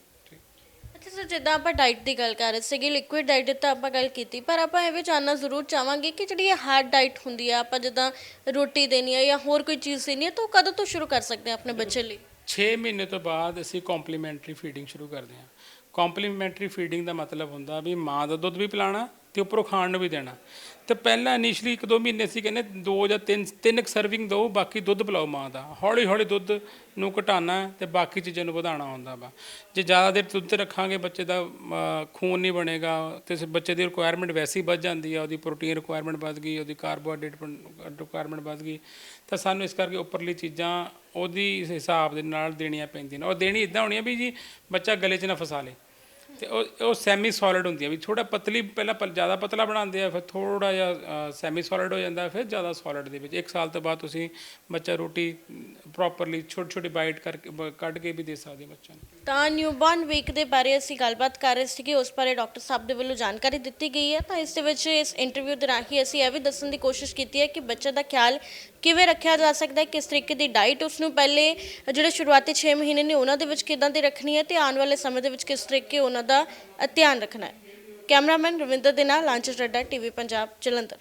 ਅੱਛਾ, ਸਰ, ਜਿੱਦਾਂ ਆਪਾਂ ਡਾਈਟ ਦੀ ਗੱਲ ਕਰ ਰਹੇ ਸੀਗੇ ਲਿਕੁਇਡ ਡਾਈਟ ਦੀ ਤਾਂ ਆਪਾਂ ਗੱਲ ਕੀਤੀ, ਪਰ ਆਪਾਂ ਇਹ ਵੀ ਜਾਣਨਾ ਜ਼ਰੂਰ ਚਾਹਾਂਗੇ ਕਿ ਜਿਹੜੀ ਇਹ ਹਾਰਡ ਡਾਈਟ ਹੁੰਦੀ ਆ, ਆਪਾਂ ਜਿੱਦਾਂ ਰੋਟੀ ਦੇਣੀ ਆ ਜਾਂ ਹੋਰ ਕੋਈ ਚੀਜ਼ ਦੇਣੀ ਆ, ਤਾਂ ਉਹ ਕਦੋਂ ਤੋਂ ਸ਼ੁਰੂ ਕਰ ਸਕਦੇ ਆ ਆਪਣੇ ਬੱਚੇ ਲਈ? 6 ਮਹੀਨੇ ਤੋਂ ਬਾਅਦ ਅਸੀਂ ਕੰਪਲੀਮੈਂਟਰੀ ਫੀਡਿੰਗ ਸ਼ੁਰੂ ਕਰਦੇ ਹਾਂ। ਕੰਪਲੀਮੈਂਟਰੀ ਫੀਡਿੰਗ ਦਾ ਮਤਲਬ ਹੁੰਦਾ ਵੀ ਮਾਂ ਦਾ ਦੁੱਧ ਵੀ ਪਿਲਾਣਾ ਤੇ ਉੱਪਰੋਂ ਖਾਣ ਨੂੰ ਵੀ ਦੇਣਾ। ਤੇ ਪਹਿਲਾਂ ਇਨੀਸ਼ੀਅਲੀ 1-2 ਮਹੀਨੇ ਸੀ, ਕਹਿੰਦੇ ਦੋ ਜਾਂ ਤਿੰਨ ਤਿੰਨ ਸਰਵਿੰਗ ਦਿਓ ਬਾਕੀ ਦੁੱਧ ਪਿਲਾਓ ਮਾਂ ਦਾ। ਹੌਲੀ ਹੌਲੀ ਦੁੱਧ ਨੂੰ ਘਟਾਉਣਾ ਤੇ ਬਾਕੀ ਚੀਜ਼ਾਂ ਨੂੰ ਵਧਾਉਣਾ ਹੁੰਦਾ ਵਾ। ਜੇ ਜ਼ਿਆਦਾ ਦੇਰ ਦੁੱਧ ਰੱਖਾਂਗੇ, ਬੱਚੇ ਦਾ ਖੂਨ ਨਹੀਂ ਬਣੇਗਾ ਤੇ ਬੱਚੇ ਦੀ ਰਿਕੁਆਇਰਮੈਂਟ ਵੈਸੇ ਹੀ ਵੱਧ ਜਾਂਦੀ ਆ, ਉਹਦੀ ਪ੍ਰੋਟੀਨ ਰਿਕੁਆਇਰਮੈਂਟ ਵੱਧ ਗਈ, ਉਹਦੀ ਕਾਰਬੋਹਾਈਡਰੇਟ ਰਿਕੁਆਇਰਮੈਂਟ ਵੱਧ ਗਈ, ਤਾਂ ਸਾਨੂੰ ਇਸ ਕਰਕੇ ਉੱਪਰਲੀ ਚੀਜ਼ਾਂ ਉਹਦੀ ਹਿਸਾਬ ਦੇ ਨਾਲ ਦੇਣੀਆਂ ਪੈਂਦੀਆਂ ਨੇ। ਔਰ ਦੇਣੀ ਇਦਾਂ ਹੋਣੀ ਆ ਵੀ ਜੀ, ਬੱਚਾ ਗਲੇ 'ਚ ਨਾ ਫਸਾ ਲੇ। ਤੇ ਉਹ ਉਹ ਸੈਮੀ ਸੋਲਿਡ ਹੁੰਦੀ ਆ ਵੀ ਥੋੜਾ ਪਤਲੀ, ਪਹਿਲਾਂ ਪਲ ਜ਼ਿਆਦਾ ਪਤਲਾ ਬਣਾਉਂਦੇ ਆ, ਫਿਰ ਥੋੜਾ ਜਿਹਾ ਸੈਮੀ ਸੋਲਿਡ ਹੋ ਜਾਂਦਾ, ਫਿਰ ਜ਼ਿਆਦਾ ਸੋਲਿਡ ਦੇ ਵਿੱਚ। ਇੱਕ ਸਾਲ ਤੋਂ ਬਾਅਦ ਤੁਸੀਂ ਬੱਚਾ ਰੋਟੀ ਪ੍ਰੋਪਰਲੀ ਛੋਟੀ ਛੋਟੀ ਬਾਈਟ ਕਰਕੇ, ਬ- ਕੱਢ ਕੇ ਵੀ ਦੇ ਸਕਦੇ ਹੋ ਬੱਚਿਆਂ ਨੂੰ। ਤਾਂ ਨਿਊਬੋਰਨ ਵੀਕ ਦੇ ਬਾਰੇ ਅਸੀਂ ਗੱਲਬਾਤ ਕਰ ਰਹੇ ਸੀਗੇ, ਉਸ ਬਾਰੇ ਡਾਕਟਰ ਸਾਹਿਬ ਦੇ ਵੱਲੋਂ ਜਾਣਕਾਰੀ ਦਿੱਤੀ ਗਈ ਹੈ। ਤਾਂ ਇਸ ਦੇ ਵਿੱਚ ਇਸ ਇੰਟਰਵਿਊ ਦੇ ਰਾਹੀਂ ਅਸੀਂ ਇਹ ਵੀ ਦੱਸਣ ਦੀ ਕੋਸ਼ਿਸ਼ ਕੀਤੀ ਹੈ ਕਿ ਬੱਚੇ ਦਾ ਖਿਆਲ ਕਿਵੇਂ ਰੱਖਿਆ ਜਾ ਸਕਦਾ ਹੈ, ਕਿਸ ਤਰੀਕੇ ਦੀ ਡਾਈਟ ਉਸ ਨੂੰ ਪਹਿਲੇ, ਜਿਹੜੇ ਸ਼ੁਰੂਆਤੀ 6 ਮਹੀਨੇ ਨੇ ਉਹਨਾਂ ਦੇ ਵਿੱਚ ਕਿਦਾਂ ਦੀ ਰੱਖਣੀ ਹੈ ਤੇ ਆਉਣ ਵਾਲੇ ਸਮੇਂ ਦੇ ਵਿੱਚ ਕਿਸ ਤਰੀਕੇ ਉਹਨਾਂ ਦਾ ਧਿਆਨ ਰੱਖਣਾ ਹੈ। ਕੈਮਰਾਮੈਨ ਰਵਿੰਦਰ ਦੇ ਨਾਲ ਲਾਂਚਸ ਰੱਡਾ ਟੀਵੀ ਪੰਜਾਬ, ਜਲੰਧਰ।